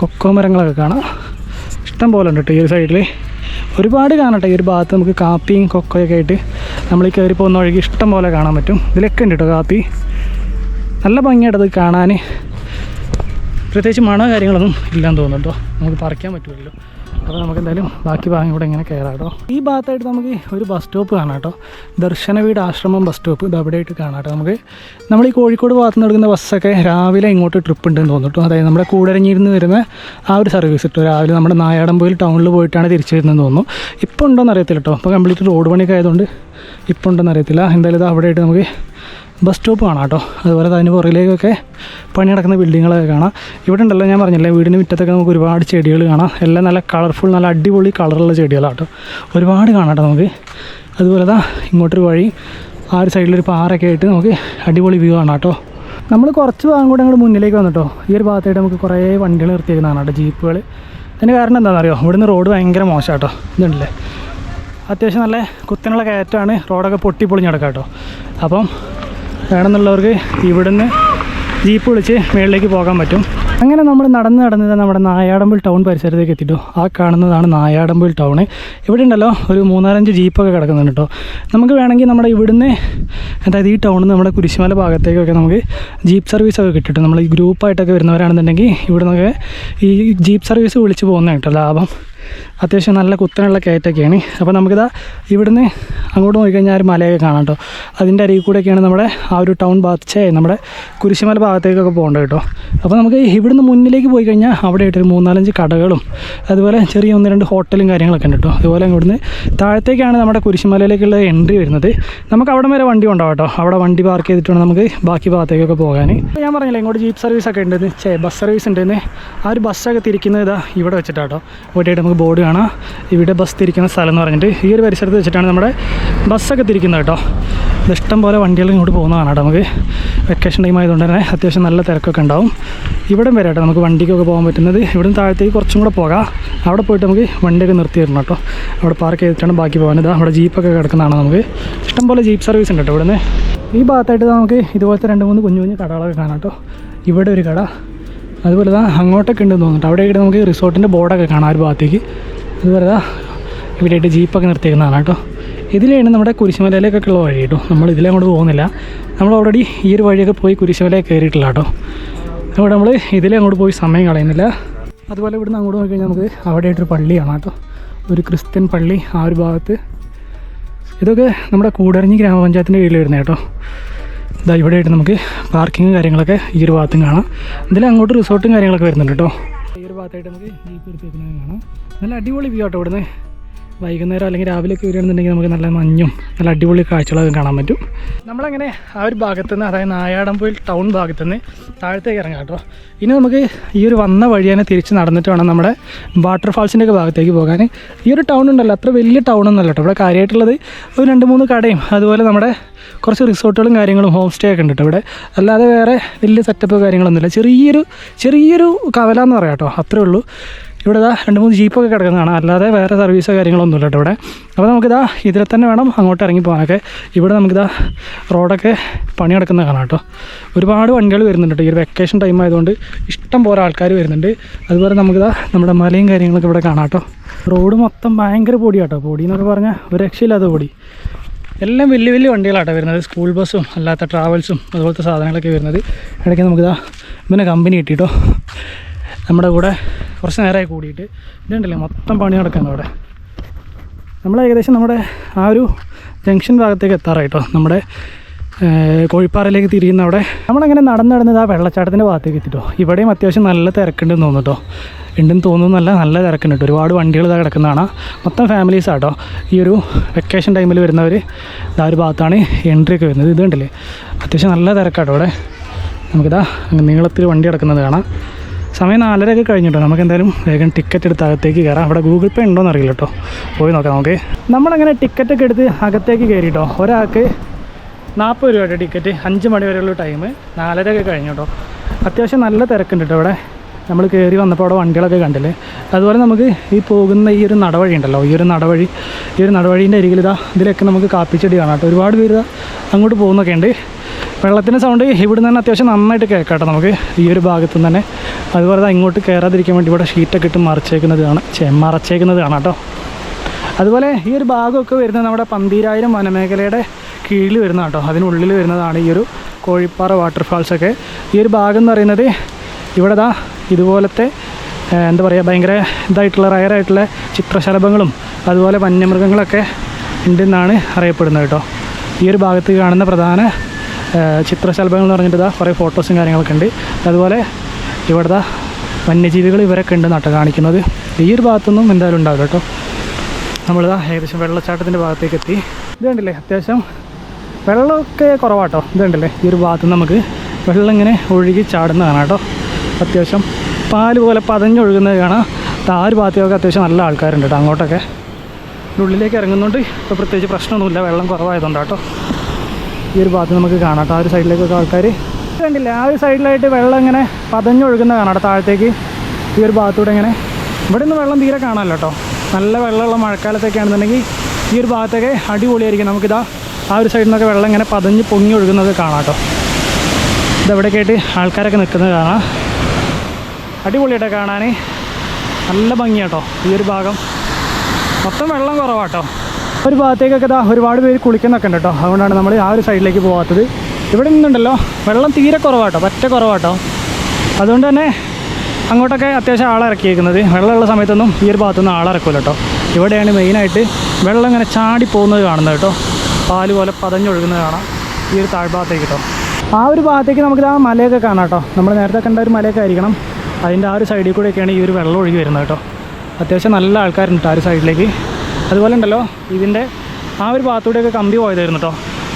കൊക്കോ മരങ്ങളൊക്കെ കാണാം. ഇഷ്ടം പോലെ ഉണ്ട് കേട്ടോ ഈ ഒരു സൈഡിൽ ഒരുപാട് കാണട്ടെ ഈ ഒരു ഭാഗത്ത് നമുക്ക് കാപ്പിയും കൊക്കോയൊക്കെ ആയിട്ട് നമ്മൾ ഈ കയറി പോകുന്ന വഴിക്ക് ഇഷ്ടം പോലെ കാണാൻ പറ്റും. ഇതിലൊക്കെ ഉണ്ട് കേട്ടോ കാപ്പി. നല്ല ഭംഗിയായിട്ട് അത് കാണാൻ പ്രത്യേകിച്ച് മണോ കാര്യങ്ങളൊന്നും ഇല്ലാന്ന് തോന്നുന്നുണ്ടോ? നമുക്ക് പറിക്കാൻ പറ്റുമല്ലോ. അപ്പോൾ നമുക്ക് എന്തായാലും ബാക്കി ഭാഗം കൂടെ ഇങ്ങനെ കയറാം കേട്ടോ. ഈ ഭാഗത്തായിട്ട് നമുക്ക് ഒരു ബസ് സ്റ്റോപ്പ് കാണാം കേട്ടോ. ദർശന വീട് ആശ്രമം ബസ് സ്റ്റോപ്പ് ഇത് അവിടെ ആയിട്ട് കാണാം കേട്ടോ. നമുക്ക് നമ്മൾ ഈ കോഴിക്കോട് ഭാഗത്ത് നിന്ന് ബസ്സൊക്കെ രാവിലെ ഇങ്ങോട്ട് ട്രിപ്പ് ഉണ്ടെന്ന് തോന്നുന്നു അതായത് നമ്മുടെ കൂടരഞ്ഞിരുന്ന് വരുന്ന ആ ഒരു സർവീസ് കിട്ടും രാവിലെ നമ്മുടെ നായാടമ്പയിൽ ടൗണിൽ പോയിട്ടാണ് തിരിച്ചു വരുന്നതെന്ന് തോന്നുന്നു. ഇപ്പോൾ ഉണ്ടോയെന്ന് അറിയത്തില്ല കേട്ടോ. അപ്പോൾ കംപ്ലീറ്റ് റോഡ് പണിയൊക്കെ ആയതുകൊണ്ട് ഇപ്പോൾ ഉണ്ടോയെന്ന് അറിയത്തില്ല. എന്തായാലും ഇത് അവിടെ ആയിട്ട് നമുക്ക് ബസ് സ്റ്റോപ്പ് കാണാം കേട്ടോ. അതുപോലെ അതിന് പുറകിലേക്കൊക്കെ പണി നടക്കുന്ന ബിൽഡിങ്ങുകളൊക്കെ കാണാം. ഇവിടെ ഉണ്ടല്ലോ ഞാൻ പറഞ്ഞില്ലേ വീടിന് മുറ്റത്തൊക്കെ നമുക്ക് ഒരുപാട് ചെടികൾ കാണാം. എല്ലാം നല്ല കളർഫുൾ നല്ല അടിപൊളി കളറുള്ള ചെടികളാണ് കേട്ടോ. ഒരുപാട് കാണാം നമുക്ക്. അതുപോലെ ദാ ഇങ്ങോട്ടൊരു വഴി ആ ഒരു സൈഡിലൊരു പാറൊക്കെ ആയിട്ട് നമുക്ക് അടിപൊളി വ്യൂ കാണാം കേട്ടോ. നമ്മൾ കുറച്ച് ഭാഗം കൂടെ അങ്ങോട്ട് മുന്നിലേക്ക് വന്നിട്ടോ. ഈ ഒരു ഭാഗത്തായിട്ട് നമുക്ക് കുറേ വണ്ടികൾ നിർത്തിയേക്കുന്നതാണ് കേട്ടോ ജീപ്പുകൾ അതിന് കാരണം എന്താണെന്ന് അറിയോ ഇവിടുന്ന് റോഡ് ഭയങ്കര മോശം കേട്ടോ. ഇതുണ്ടല്ലേ? അത്യാവശ്യം നല്ല കുത്തനുള്ള കയറ്റമാണ്. റോഡൊക്കെ പൊട്ടി കിടക്കാം കേട്ടോ. അപ്പം വേണമെന്നുള്ളവർക്ക് ഇവിടുന്ന് ജീപ്പ് വിളിച്ച് മേളിലേക്ക് പോകാൻ പറ്റും. അങ്ങനെ നമ്മൾ നടന്ന് നടന്നത് നമ്മുടെ നായാടമ്പിൽ ടൗൺ പരിസരത്തേക്ക് എത്തിട്ടോ. ആ കാണുന്നതാണ് നായാടമ്പിൽ ടൗൺ ഇവിടെ ഉണ്ടല്ലോ ഒരു മൂന്നാലഞ്ച് ജീപ്പൊക്കെ കിടക്കുന്നുണ്ട് കേട്ടോ. നമുക്ക് വേണമെങ്കിൽ നമ്മുടെ ഇവിടുന്ന് അതായത് ഈ ടൗണിൽ നമ്മുടെ കുരിശുമല ഭാഗത്തേക്കൊക്കെ നമുക്ക് ജീപ്പ് സർവീസൊക്കെ കിട്ടിട്ടോ നമ്മൾ ഈ ഗ്രൂപ്പായിട്ടൊക്കെ വരുന്നവരാണെന്നുണ്ടെങ്കിൽ ഇവിടെ നിന്നൊക്കെ ഈ ജീപ്പ് സർവീസ് വിളിച്ച് പോകുന്ന കേട്ടോ ലാഭം. അത്യാവശ്യം നല്ല കുത്തനുള്ള കയറ്റൊക്കെയാണ്. അപ്പോൾ നമുക്കിതാ ഇവിടുന്ന് അങ്ങോട്ട് നോക്കിക്കഴിഞ്ഞാൽ ഒരു മലയൊക്കെ കാണാം കേട്ടോ. അതിന്റെ അരികിൽ കൂടെയൊക്കെയാണ് നമ്മുടെ ആ ഒരു ടൗൺ ഛേ, നമ്മുടെ കുരിശുമല ഭാഗത്തേക്കൊക്കെ പോകേണ്ടത് കേട്ടോ. അപ്പോൾ നമുക്ക് ഇവിടുന്ന് മുന്നിലേക്ക് പോയി കഴിഞ്ഞാൽ അവിടെ ആയിട്ടൊരു മൂന്നാലഞ്ച് കടകളും അതുപോലെ ചെറിയ ഒന്ന് രണ്ട് ഹോട്ടലും കാര്യങ്ങളൊക്കെ ഉണ്ട് കേട്ടോ. അതുപോലെ ഇവിടുന്ന് താഴത്തേക്കാണ് നമ്മുടെ കുരിശുമലയിലേക്കുള്ള എൻട്രി വരുന്നത്. നമുക്ക് അവിടെ വരെ വണ്ടി ഉണ്ടാവും കേട്ടോ. അവിടെ വണ്ടി പാർക്ക് ചെയ്തിട്ട് നമുക്ക് ബാക്കി ഭാഗത്തേക്കൊക്കെ പോകാൻ. ഞാൻ പറഞ്ഞില്ലേ ഇങ്ങോട്ട് ജീപ്പ് സർവീസ് ഒക്കെ ഉണ്ടെന്ന് ചേ ബസ് സർവീസ് ഉണ്ടെന്ന് ആ ഒരു ബസ്സൊക്കെ തിരിക്കുന്നത് ഇതാ ഇവിടെ വെച്ചിട്ടാട്ടോ ഇവിടെയായിട്ട് നമുക്ക് ബോർഡ് കാണാം. ഇവിടെ ബസ് തിരിക്കുന്ന സ്ഥലം എന്ന് പറഞ്ഞിട്ട് ഈ ഒരു പരിസരത്ത് വെച്ചിട്ടാണ് നമ്മുടെ ബസ്സൊക്കെ തിരിക്കുന്നത് കേട്ടോ. ഇഷ്ടം പോലെ വണ്ടികൾ ഇങ്ങോട്ട് പോകുന്നതാണ് കേട്ടോ നമുക്ക്. വെക്കേഷൻ ടൈം ആയതുകൊണ്ട് തന്നെ അത്യാവശ്യം നല്ല തിരക്കൊക്കെ ഉണ്ടാവും. ഇവിടെ വരെ കേട്ടോ നമുക്ക് വണ്ടിക്കൊക്കെ പോകാൻ പറ്റുന്നത്. ഇവിടുന്ന് താഴത്തേക്ക് കുറച്ചും കൂടെ പോകാം. അവിടെ പോയിട്ട് നമുക്ക് വണ്ടിയൊക്കെ നിർത്തി തരണം കേട്ടോ. അവിടെ പാർക്ക് ചെയ്തിട്ടാണ് ബാക്കി പോകാൻ. ഇതാ അവിടെ ജീപ്പൊക്കെ കിടക്കുന്നതാണ് നമുക്ക്. ഇഷ്ടംപോലെ ജീപ്പ് സർവീസ് ഉണ്ട് കേട്ടോ ഇവിടുന്ന്. ഈ ഭാഗത്തായിട്ട് നമുക്ക് ഇതുപോലത്തെ രണ്ട് മൂന്ന് കുഞ്ഞു കുഞ്ഞു കടകളൊക്കെ കാണാം കേട്ടോ. ഇവിടെ ഒരു കട. അതുപോലെ ദാ അങ്ങോട്ടൊക്കെ ഉണ്ടെന്ന് തോന്നുന്നുണ്ട്. അവിടെയൊക്കെ നമുക്ക് റിസോർട്ടിന്റെ ബോർഡൊക്കെ കാണാം ആ ഒരു ഭാഗത്തേക്ക്. അതുപോലെ ദാ ഇവിടെയായിട്ട് ജീപ്പൊക്കെ നിർത്തിയേക്കുന്നതാണ് കേട്ടോ. ഇതിലാണ് നമ്മുടെ കുരിശുമലയിലേക്കൊക്കെ ഉള്ള വഴി കേട്ടോ. നമ്മൾ ഇതിലെ അങ്ങോട്ട് പോകുന്നില്ല. നമ്മൾ ഓൾറെഡി ഈ ഒരു വഴിയൊക്കെ പോയി കുരിശുമലയിൽ കയറിയിട്ടില്ല കേട്ടോ. അതുകൊണ്ട് നമ്മൾ ഇതിലേ അങ്ങോട്ട് പോയി സമയം കളയുന്നില്ല. അതുപോലെ ഇവിടുന്ന് അങ്ങോട്ട് പോയി കഴിഞ്ഞാൽ നമുക്ക് അവിടെയായിട്ടൊരു പള്ളിയാണ് കേട്ടോ. ഒരു ക്രിസ്ത്യൻ പള്ളി ആ ഒരു ഭാഗത്ത്. ഇതൊക്കെ നമ്മുടെ കൂടരഞ്ഞി ഗ്രാമപഞ്ചായത്തിന്റെ കീഴിൽ വരുന്നത് കേട്ടോ. ഇതാ ഇവിടെയായിട്ട് നമുക്ക് പാർക്കിങ്ങും കാര്യങ്ങളൊക്കെ ഈ ഒരു ഭാഗത്തും കാണാം. ഇതിൽ അങ്ങോട്ട് റിസോർട്ടും കാര്യങ്ങളൊക്കെ വരുന്നുണ്ട് കേട്ടോ. ഈ ഒരു ഭാഗത്തായിട്ട് നമുക്ക് ജീപ്പ് എടുത്തേക്കുന്നത് കാണാം. നല്ല അടിപൊളി വ്യൂ കേട്ടോ ഇവിടുന്ന്. വൈകുന്നേരം അല്ലെങ്കിൽ രാവിലെ ഒക്കെ വരികയാണെന്നുണ്ടെങ്കിൽ നമുക്ക് നല്ല മഞ്ഞും നല്ല അടിപൊളി കാഴ്ചകളൊക്കെ കാണാൻ പറ്റും. നമ്മളങ്ങനെ ആ ഒരു ഭാഗത്ത് നിന്ന് അതായത് നായാടംപൊയിൽ ടൗൺ ഭാഗത്ത് നിന്ന് താഴത്തേക്ക് ഇറങ്ങാം കേട്ടോ. ഇനി നമുക്ക് ഈ ഒരു വന്ന വഴി തന്നെ തിരിച്ച് നടന്നിട്ട് വേണം നമ്മുടെ വാട്ടർഫാൾസിന്റെ ഒക്കെ ഭാഗത്തേക്ക് പോകാൻ. ഈ ഒരു ടൗൺ ഉണ്ടല്ലോ അത്ര വലിയ ടൗൺ ഒന്നല്ല കേട്ടോ. ഇവിടെ കാര്യമായിട്ടുള്ളത് ഒരു രണ്ട് മൂന്ന് കടയും അതുപോലെ നമ്മുടെ കുറച്ച് റിസോർട്ടുകളും കാര്യങ്ങളും ഹോം സ്റ്റേ ഒക്കെ ഉണ്ട് കേട്ടോ ഇവിടെ. അല്ലാതെ വേറെ വലിയ സെറ്റപ്പ് കാര്യങ്ങളൊന്നുമില്ല. ചെറിയൊരു ചെറിയൊരു കവല എന്ന് പറയാം കേട്ടോ അത്രേ ഉള്ളൂ. ഇവിടെ ഇതാ രണ്ട് മൂന്ന് ജീപ്പൊക്കെ കിടക്കുന്നതാണ്. അല്ലാതെ വേറെ സർവീസോ കാര്യങ്ങളൊന്നുമില്ല കേട്ടോ ഇവിടെ. അപ്പോൾ നമുക്കിതാ ഇതിൽ തന്നെ വേണം അങ്ങോട്ട് ഇറങ്ങി പോകാനൊക്കെ. ഇവിടെ നമുക്കിതാ റോഡൊക്കെ പണി നടക്കുന്ന കാണാം കേട്ടോ. ഒരുപാട് വണ്ടികൾ വരുന്നുണ്ട് കേട്ടോ. ഈ ഒരു വെക്കേഷൻ ടൈം ആയതുകൊണ്ട് ഇഷ്ടം പോലെ ആൾക്കാർ വരുന്നുണ്ട്. അതുപോലെ നമുക്കിതാ നമ്മുടെ മലയും കാര്യങ്ങളൊക്കെ ഇവിടെ കാണാം കേട്ടോ. റോഡ് മൊത്തം ഭയങ്കര പൊടിയാട്ടോ പൊടി എന്നൊക്കെ പറഞ്ഞാൽ ഒരു രക്ഷയില്ലാത്ത പൊടി. എല്ലാം വലിയ വലിയ വണ്ടികളാട്ടോ വരുന്നത്. സ്കൂൾ ബസ്സും അല്ലാത്ത ട്രാവൽസും അതുപോലത്തെ സാധനങ്ങളൊക്കെ വരുന്നത്. ഇടയ്ക്ക് നമുക്കിതാ പിന്നെ കമ്പനി കിട്ടിട്ടോ നമ്മുടെ കൂടെ കുറച്ച് നേരമായി കൂടിയിട്ട്. ഇതുണ്ടല്ലേ മൊത്തം പണി നടക്കുന്നത് അവിടെ? നമ്മൾ ഏകദേശം നമ്മുടെ ആ ഒരു ജംഗ്ഷൻ ഭാഗത്തേക്ക് എത്താറായിട്ടോ നമ്മുടെ കോഴിപ്പാറയിലേക്ക് തിരിയുന്ന അവിടെ. നമ്മളങ്ങനെ നടന്ന് നടന്നത് ആ വെള്ളച്ചാട്ടത്തിന്റെ ഭാഗത്തേക്ക് എത്തിട്ടോ ഇവിടെയും അത്യാവശ്യം നല്ല തിരക്കുണ്ടെന്ന് തോന്നുന്നു കേട്ടോ ഉണ്ടെന്ന് തോന്നുന്നല്ല നല്ല തിരക്കുണ്ട് ഒരുപാട് വണ്ടികൾ ഇതാ കിടക്കുന്നതാണ്. മൊത്തം ഫാമിലീസ് ആട്ടോ. ഈ ഒരു വെക്കേഷൻ ടൈമിൽ വരുന്നവർ ഇതാ ഒരു ഭാഗത്താണ് എൻട്രി ഒക്കെ വരുന്നത്. ഇത് കണ്ടില്ലേ? അത്യാവശ്യം നല്ല തിരക്കാട്ടോ ഇവിടെ നമുക്കിതാ നീളത്തിൽ വണ്ടി കിടക്കുന്നത് കാണാം. സമയം നാലരയൊക്കെ കഴിഞ്ഞിട്ടോ നമുക്ക് എന്തായാലും വേഗം ടിക്കറ്റ് എടുത്ത് അകത്തേക്ക് കയറാം. അവിടെ ഗൂഗിൾ പേ ഉണ്ടോയെന്ന് അറിയില്ല കേട്ടോ. പോയി നോക്കാം നമുക്ക്. നമ്മളങ്ങനെ ടിക്കറ്റൊക്കെ എടുത്ത് അകത്തേക്ക് കയറിട്ടോ ഒരാൾക്ക് നാൽപ്പത് രൂപയുടെ ടിക്കറ്റ് അഞ്ച് മണി വരെയുള്ള ടൈം നാലരയൊക്കെ കഴിഞ്ഞു കേട്ടോ. അത്യാവശ്യം നല്ല തിരക്കുണ്ട് കേട്ടോ ഇവിടെ. നമ്മൾ കയറി വന്നപ്പോൾ അവിടെ വണ്ടികളൊക്കെ കണ്ടില്ലേ? അതുപോലെ നമുക്ക് ഈ പോകുന്ന ഈ ഒരു നടവഴി ഉണ്ടല്ലോ. ഈ ഒരു നടവഴി ഈ ഒരു നടവഴീന്റെ അരികിൽ ഇതാ ഇതിലൊക്കെ നമുക്ക് കാപ്പിച്ചെടി കാണാം കേട്ടോ. ഒരുപാട് പേര് അങ്ങോട്ട് പോകുന്നൊക്കെ ഉണ്ട് വെള്ളത്തിന്റെ സൗണ്ട് ഇവിടെ നിന്ന് തന്നെ അത്യാവശ്യം നന്നായിട്ട് കേൾക്കാം നമുക്ക് ഈ ഒരു ഭാഗത്തു തന്നെ. അതുപോലെ ഇങ്ങോട്ട് കയറാതിരിക്കാൻ വേണ്ടി ഇവിടെ ഷീറ്റൊക്കെ ഇട്ട് മറച്ചേക്കുന്നതാണ് കാണാം ചെ മറച്ചേക്കുന്നത് കാണാം കേട്ടോ. അതുപോലെ ഈ ഒരു ഭാഗമൊക്കെ വരുന്നത് നമ്മുടെ പന്തീരായിരം വനമേഖലയുടെ കീഴിൽ വരുന്ന കേട്ടോ. അതിനുള്ളിൽ വരുന്നതാണ് ഈ ഒരു കോഴിപ്പാറ വാട്ടർഫാൾസൊക്കെ ഈ ഒരു ഭാഗം എന്ന് പറയുന്നത് ഇവിടെ ദാ ഇതുപോലത്തെ എന്താ പറയുക ഭയങ്കര ഇതായിട്ടുള്ള റയറായിട്ടുള്ള ചിത്രശലഭങ്ങളും അതുപോലെ വന്യമൃഗങ്ങളൊക്കെ ഉണ്ടെന്നാണ് അറിയപ്പെടുന്നത് കേട്ടോ. ഈ ഒരു ഭാഗത്ത് കാണുന്ന പ്രധാന ചിത്രശലഭങ്ങൾ എന്ന് പറഞ്ഞിട്ട് ഇതാ കുറേ ഫോട്ടോസും കാര്യങ്ങളൊക്കെ ഉണ്ട്. അതുപോലെ ഇവിടുത്തെ വന്യജീവികൾ ഇവരൊക്കെ ഉണ്ട് നട്ട കാണിക്കുന്നത്. ഈ ഒരു ഭാഗത്തൊന്നും എന്തായാലും ഉണ്ടാവില്ല കേട്ടോ. നമ്മളിതാ ഏകദേശം വെള്ളച്ചാട്ടത്തിന്റെ ഭാഗത്തേക്ക് എത്തി. ഇത് കണ്ടില്ലേ? അത്യാവശ്യം വെള്ളമൊക്കെ കുറവാട്ടോ. ഇത് കണ്ടില്ലേ? ഈ ഒരു ഭാഗത്ത് നമുക്ക് വെള്ളം ഇങ്ങനെ ഒഴുകി ചാടുന്നതാണ് കേട്ടോ. അത്യാവശ്യം പാൽ പോലെ പതഞ്ഞൊഴുകുന്നത് കാണാം. ആ ഒരു ഭാഗത്തേക്കൊക്കെ അത്യാവശ്യം നല്ല ആൾക്കാരുണ്ട് കേട്ടോ അങ്ങോട്ടൊക്കെ. ഉള്ളിലേക്ക് ഇറങ്ങുന്നുണ്ട് ഇപ്പോൾ പ്രത്യേകിച്ച് പ്രശ്നമൊന്നുമില്ല. വെള്ളം കുറവായതുകൊണ്ട് കേട്ടോ ഈ ഒരു ഭാഗത്ത് നമുക്ക് കാണാം. ആ ഒരു സൈഡിലേക്കൊക്കെ ആൾക്കാർ കണ്ടില്ല? ആ ഒരു സൈഡിലായിട്ട് വെള്ളം ഇങ്ങനെ പതഞ്ഞൊഴുകുന്ന കാണാം താഴത്തേക്ക് ഈ ഒരു ഭാഗത്തൂടെ ഇങ്ങനെ. ഇവിടെ നിന്ന് വെള്ളം തീരെ കാണാമല്ലോ കേട്ടോ നല്ല വെള്ളമുള്ള മഴക്കാലത്തൊക്കെ ആണെന്നുണ്ടെങ്കിൽ ഈ ഒരു ഭാഗത്തൊക്കെ അടിപൊളിയായിരിക്കും. നമുക്കിതാ ആ ഒരു സൈഡിൽ നിന്നൊക്കെ വെള്ളം ഇങ്ങനെ പതഞ്ഞ് പൊങ്ങി ഒഴുകുന്നത് കാണാം കേട്ടോ ഇതെവിടെയൊക്കെ ആയിട്ട് ആൾക്കാരൊക്കെ നിൽക്കുന്നത് കാണാം. അടിപൊളിയായിട്ടോ കാണാൻ നല്ല ഭംഗിയാട്ടോ ഈ ഒരു ഭാഗം. മൊത്തം വെള്ളം കുറവാട്ടോ ഒരു ഭാഗത്തേക്കൊക്കെ ഇതാ ഒരുപാട് പേര് കുളിക്കുന്നൊക്കെ ഉണ്ട് കേട്ടോ. അതുകൊണ്ടാണ് നമ്മൾ ആ ഒരു സൈഡിലേക്ക് പോകാത്തത് ഇവിടെ നിന്നുണ്ടല്ലോ. വെള്ളം തീരെ കുറവാട്ടോ. പറ്റ കുറവാട്ടോ. അതുകൊണ്ട് തന്നെ അങ്ങോട്ടൊക്കെ അത്യാവശ്യം ആളിറക്കിയേക്കുന്നത് വെള്ളമുള്ള സമയത്തൊന്നും ഈ ഒരു ഭാഗത്തൊന്നും ആളിറക്കില്ല കേട്ടോ. ഇവിടെയാണ് മെയിനായിട്ട് വെള്ളം ഇങ്ങനെ ചാടി പോകുന്നത് കാണുന്നത് കേട്ടോ. പാൽ പോലെ പതഞ്ഞൊഴുകുന്നത് കാണാം ഈ ഒരു താഴ്ഭാഗത്തേക്ക് കേട്ടോ. ആ ഒരു ഭാഗത്തേക്ക് നമുക്ക് ആ മലയൊക്കെ കാണാം കേട്ടോ. നമ്മൾ നേരത്തെ കണ്ട ഒരു മലയൊക്കെ ആയിരിക്കണം. അതിന്റെ ആ ഒരു സൈഡിൽ കൂടെയൊക്കെയാണ് ഈ ഒരു വെള്ളം ഒഴുകി വരുന്നത് കേട്ടോ. അത്യാവശ്യം നല്ല ആൾക്കാരുണ്ട് ആ ഒരു സൈഡിലേക്ക്. അതുപോലെ ഉണ്ടല്ലോ ഇതിന്റെ ആ ഒരു ഭാഗത്തൂടെയൊക്കെ കമ്പി പോയതായിരുന്നു കേട്ടോ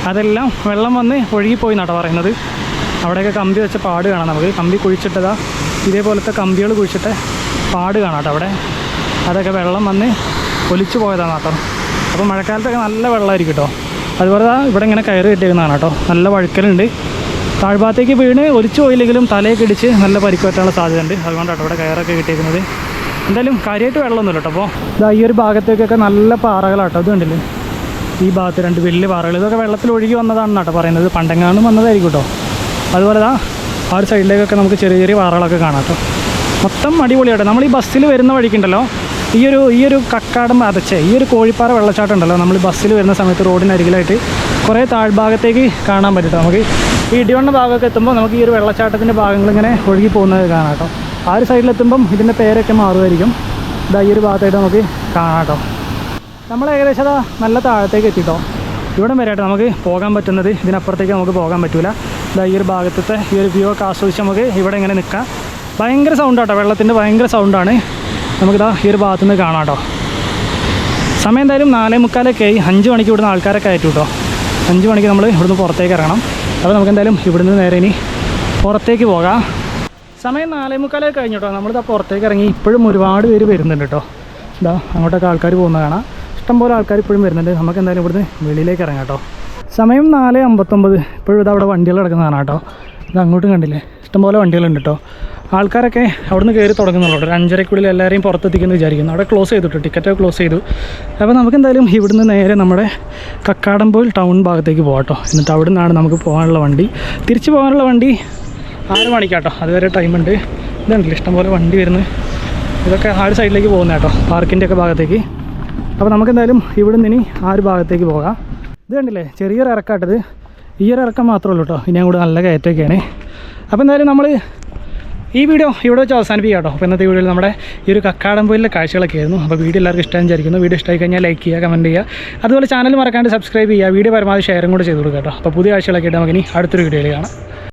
അതെല്ലാം വെള്ളം വന്ന് ഒഴുകിപ്പോയി എന്നാട്ടോ പറയുന്നത്. അവിടെയൊക്കെ കമ്പി വെച്ച പാട് കാണാം നമുക്ക്. കമ്പി കുഴിച്ചിട്ടതാ. ഇതേപോലത്തെ കമ്പികൾ കുഴിച്ചിട്ട് പാട് കാണാം അവിടെ. അതൊക്കെ വെള്ളം വന്ന് ഒലിച്ചു പോയതാണ് കേട്ടോ അപ്പോൾ മഴക്കാലത്തൊക്കെ നല്ല വെള്ളമായിരിക്കും കേട്ടോ അതുപോലെ ഇവിടെ ഇങ്ങനെ കയറി കിട്ടിയിരുന്നതാണ് കേട്ടോ നല്ല വഴുക്കലുണ്ട്. താഴ്ഭാഗത്തേക്ക് വീണ് ഒലിച്ചു പോയില്ലെങ്കിലും തലയൊക്കെ ഇടിച്ച് നല്ല പരിക്ക് പറ്റാനുള്ള സാധ്യതയുണ്ട്. അതുകൊണ്ടാണ് ഇവിടെ കയറൊക്കെ കിട്ടിയേക്കുന്നത് എന്തായാലും കാര്യമായിട്ട് വെള്ളമൊന്നുമില്ല കേട്ടോ അപ്പോൾ ഇതാ ഈ ഒരു ഭാഗത്തേക്കൊക്കെ നല്ല പാറകളാട്ടോ അത് കണ്ടില്ലേ? ഈ ഭാഗത്ത് രണ്ട് വലിയ പാറകൾ. ഇതൊക്കെ വെള്ളത്തിൽ ഒഴുകി വന്നതാണ് കേട്ടോ പറയുന്നത്. പണ്ടെങ്ങാനും വന്നതായിരിക്കും കേട്ടോ. അതുപോലെ ആ ഒരു സൈഡിലേക്കൊക്കെ നമുക്ക് ചെറിയ ചെറിയ പാറകളൊക്കെ കാണാം കേട്ടോ. മൊത്തം അടിപൊളിയാട്ടോ. നമ്മൾ ഈ ബസ്സിൽ വരുന്ന വഴിക്കുണ്ടല്ലോ ഈ ഒരു ഈ ഒരു കക്കാടം അതച്ചേ ഈ ഒരു കോഴിപ്പാറ വെള്ളച്ചാട്ടം ഉണ്ടല്ലോ നമ്മൾ ബസ്സിൽ വരുന്ന സമയത്ത് റോഡിനരികിലായിട്ട് കുറേ താഴ്ഭാഗത്തേക്ക് കാണാൻ പറ്റും നമുക്ക് ഈ ഇടിവണ്ണ ഭാഗമൊക്കെ എത്തുമ്പോൾ നമുക്ക് ഈ ഒരു വെള്ളച്ചാട്ടത്തിന്റെ ഭാഗങ്ങൾ ഇങ്ങനെ ഒഴുകി പോകുന്നത് കാണാം കേട്ടോ. ആ ഒരു സൈഡിലെത്തുമ്പം ഇതിന്റെ പേരൊക്കെ മാറുമായിരിക്കും. ഇതാ ഈ ഒരു ഭാഗത്തായിട്ട് നമുക്ക് കാണാം കേട്ടോ. നമ്മൾ ഏകദേശം അതാ നല്ല താഴത്തേക്ക് എത്തിട്ടോ. ഇവിടെ വരെയായിട്ട് നമുക്ക് പോകാൻ പറ്റുന്നത് ഇതിനപ്പുറത്തേക്ക് നമുക്ക് പോകാൻ പറ്റില്ല ഇതാ ഈ ഒരു ഭാഗത്തത്തെ ഈ ഒരു വ്യൂ ഒക്കെ ആസ്വദിച്ച് നമുക്ക് ഇവിടെ ഇങ്ങനെ നിൽക്കാം. ഭയങ്കര സൗണ്ട് കേട്ടോ വെള്ളത്തിന്റെ ഭയങ്കര സൗണ്ടാണ് നമുക്കിതാ ഈ ഒരു ഭാഗത്തു നിന്ന് കാണാം കേട്ടോ. സമയം എന്തായാലും നാലേ മുക്കാലൊക്കെ ആയി. അഞ്ച് മണിക്ക് ഇവിടുന്ന് ആൾക്കാരൊക്കെ ആയിട്ട് കേട്ടോ. അഞ്ച് മണിക്ക് നമ്മൾ ഇവിടുന്ന് പുറത്തേക്ക് ഇറങ്ങണം. അപ്പോൾ നമുക്ക് എന്തായാലും ഇവിടുന്ന് നേരെ ഇനി പുറത്തേക്ക് പോകാം. സമയം നാലേ മുക്കാലൊക്കെ കഴിഞ്ഞു കേട്ടോ നമ്മളിതാ പുറത്തേക്ക് ഇറങ്ങി ഇപ്പോഴും ഒരുപാട് പേര് വരുന്നുണ്ട് കേട്ടോ ഇതാ അങ്ങോട്ടൊക്കെ ആൾക്കാർ പോകുന്ന കാണാം. ഇഷ്ടംപോലെ ആൾക്കാർ ഇപ്പോഴും വരുന്നുണ്ട്. നമുക്ക് എന്തായാലും ഇവിടുന്ന് വെളിയിലേക്ക് ഇറങ്ങാം കേട്ടോ സമയം നാല് അമ്പത്തൊമ്പത്. ഇപ്പോഴും ഇതവിടെ അവിടെ വണ്ടികൾ കിടക്കുന്നതാണ് കേട്ടോ ഇത് അങ്ങോട്ടും കണ്ടില്ലേ? ഇഷ്ടംപോലെ വണ്ടികളുണ്ട് കേട്ടോ ആൾക്കാരൊക്കെ അവിടുന്ന് കയറി തുടങ്ങുന്നുള്ളൂ ഒരു അഞ്ചരക്കുള്ളിൽ എല്ലാവരെയും പുറത്തെത്തിക്കുന്നു വിചാരിക്കുന്നു. അവിടെ ക്ലോസ് ചെയ്തിട്ടു ടിക്കറ്റ് ക്ലോസ് ചെയ്തു. അപ്പോൾ നമുക്ക് എന്തായാലും ഇവിടുന്ന് നേരെ നമ്മുടെ കക്കാടംപോയിൽ ടൗൺ ഭാഗത്തേക്ക് പോകാം കേട്ടോ എന്നിട്ട് അവിടെ നിന്നാണ് നമുക്ക് പോകാനുള്ള വണ്ടി. തിരിച്ചു പോകാനുള്ള വണ്ടി ആറ് മണിക്കാട്ടോ. അതുവരെ ടൈമുണ്ട് ഇതുണ്ടല്ലോ ഇഷ്ടംപോലെ വണ്ടി വരുന്നത്. ഇതൊക്കെ ആ ഒരു സൈഡിലേക്ക് പോകുന്ന കേട്ടോ പാർക്കിന്റെ ഒക്കെ ഭാഗത്തേക്ക്. അപ്പോൾ നമുക്കെന്തായാലും ഇവിടുന്ന് ഇനി ആ ഒരു ഭാഗത്തേക്ക് പോകാം. ഇത് കണ്ടില്ലേ ചെറിയൊരു ഇറക്കാട്ടത്. ഈ ഒരു ഇറക്കം മാത്രമേ ഉള്ളൂ കേട്ടോ ഇനി അങ്ങോട്ട് നല്ല കയറ്റമൊക്കെയാണ്. അപ്പോൾ എന്തായാലും നമ്മൾ ഈ വീഡിയോ ഇവിടെ വെച്ച് അവസാനിപ്പിക്കാം കേട്ടോ അപ്പോൾ ഇന്നത്തെ വീഡിയോയിൽ നമ്മുടെ ഈ ഒരു കക്കാടംപോയിലെ കാഴ്ചകളൊക്കെ ആയിരുന്നു. അപ്പോൾ വീഡിയോ എല്ലാവർക്കും ഇഷ്ടം വിചാരിക്കുന്നു. വീഡിയോ ഇഷ്ടമായി കഴിഞ്ഞാൽ ലൈക്ക് ചെയ്യുക കമന്റ് ചെയ്യുക. അതുപോലെ ചാനൽ മറക്കാണ്ട് സബ്സ്ക്രൈബ് ചെയ്യുക. വീഡിയോ പരമാവധി ഷെയറും കൂടെ ചെയ്ത് കൊടുക്കുക കേട്ടോ അപ്പോൾ പുതിയ കാഴ്ചകളൊക്കെ ആയിട്ട് നമുക്കിനി അടുത്തൊരു വീഡിയോയിൽ കാണാം.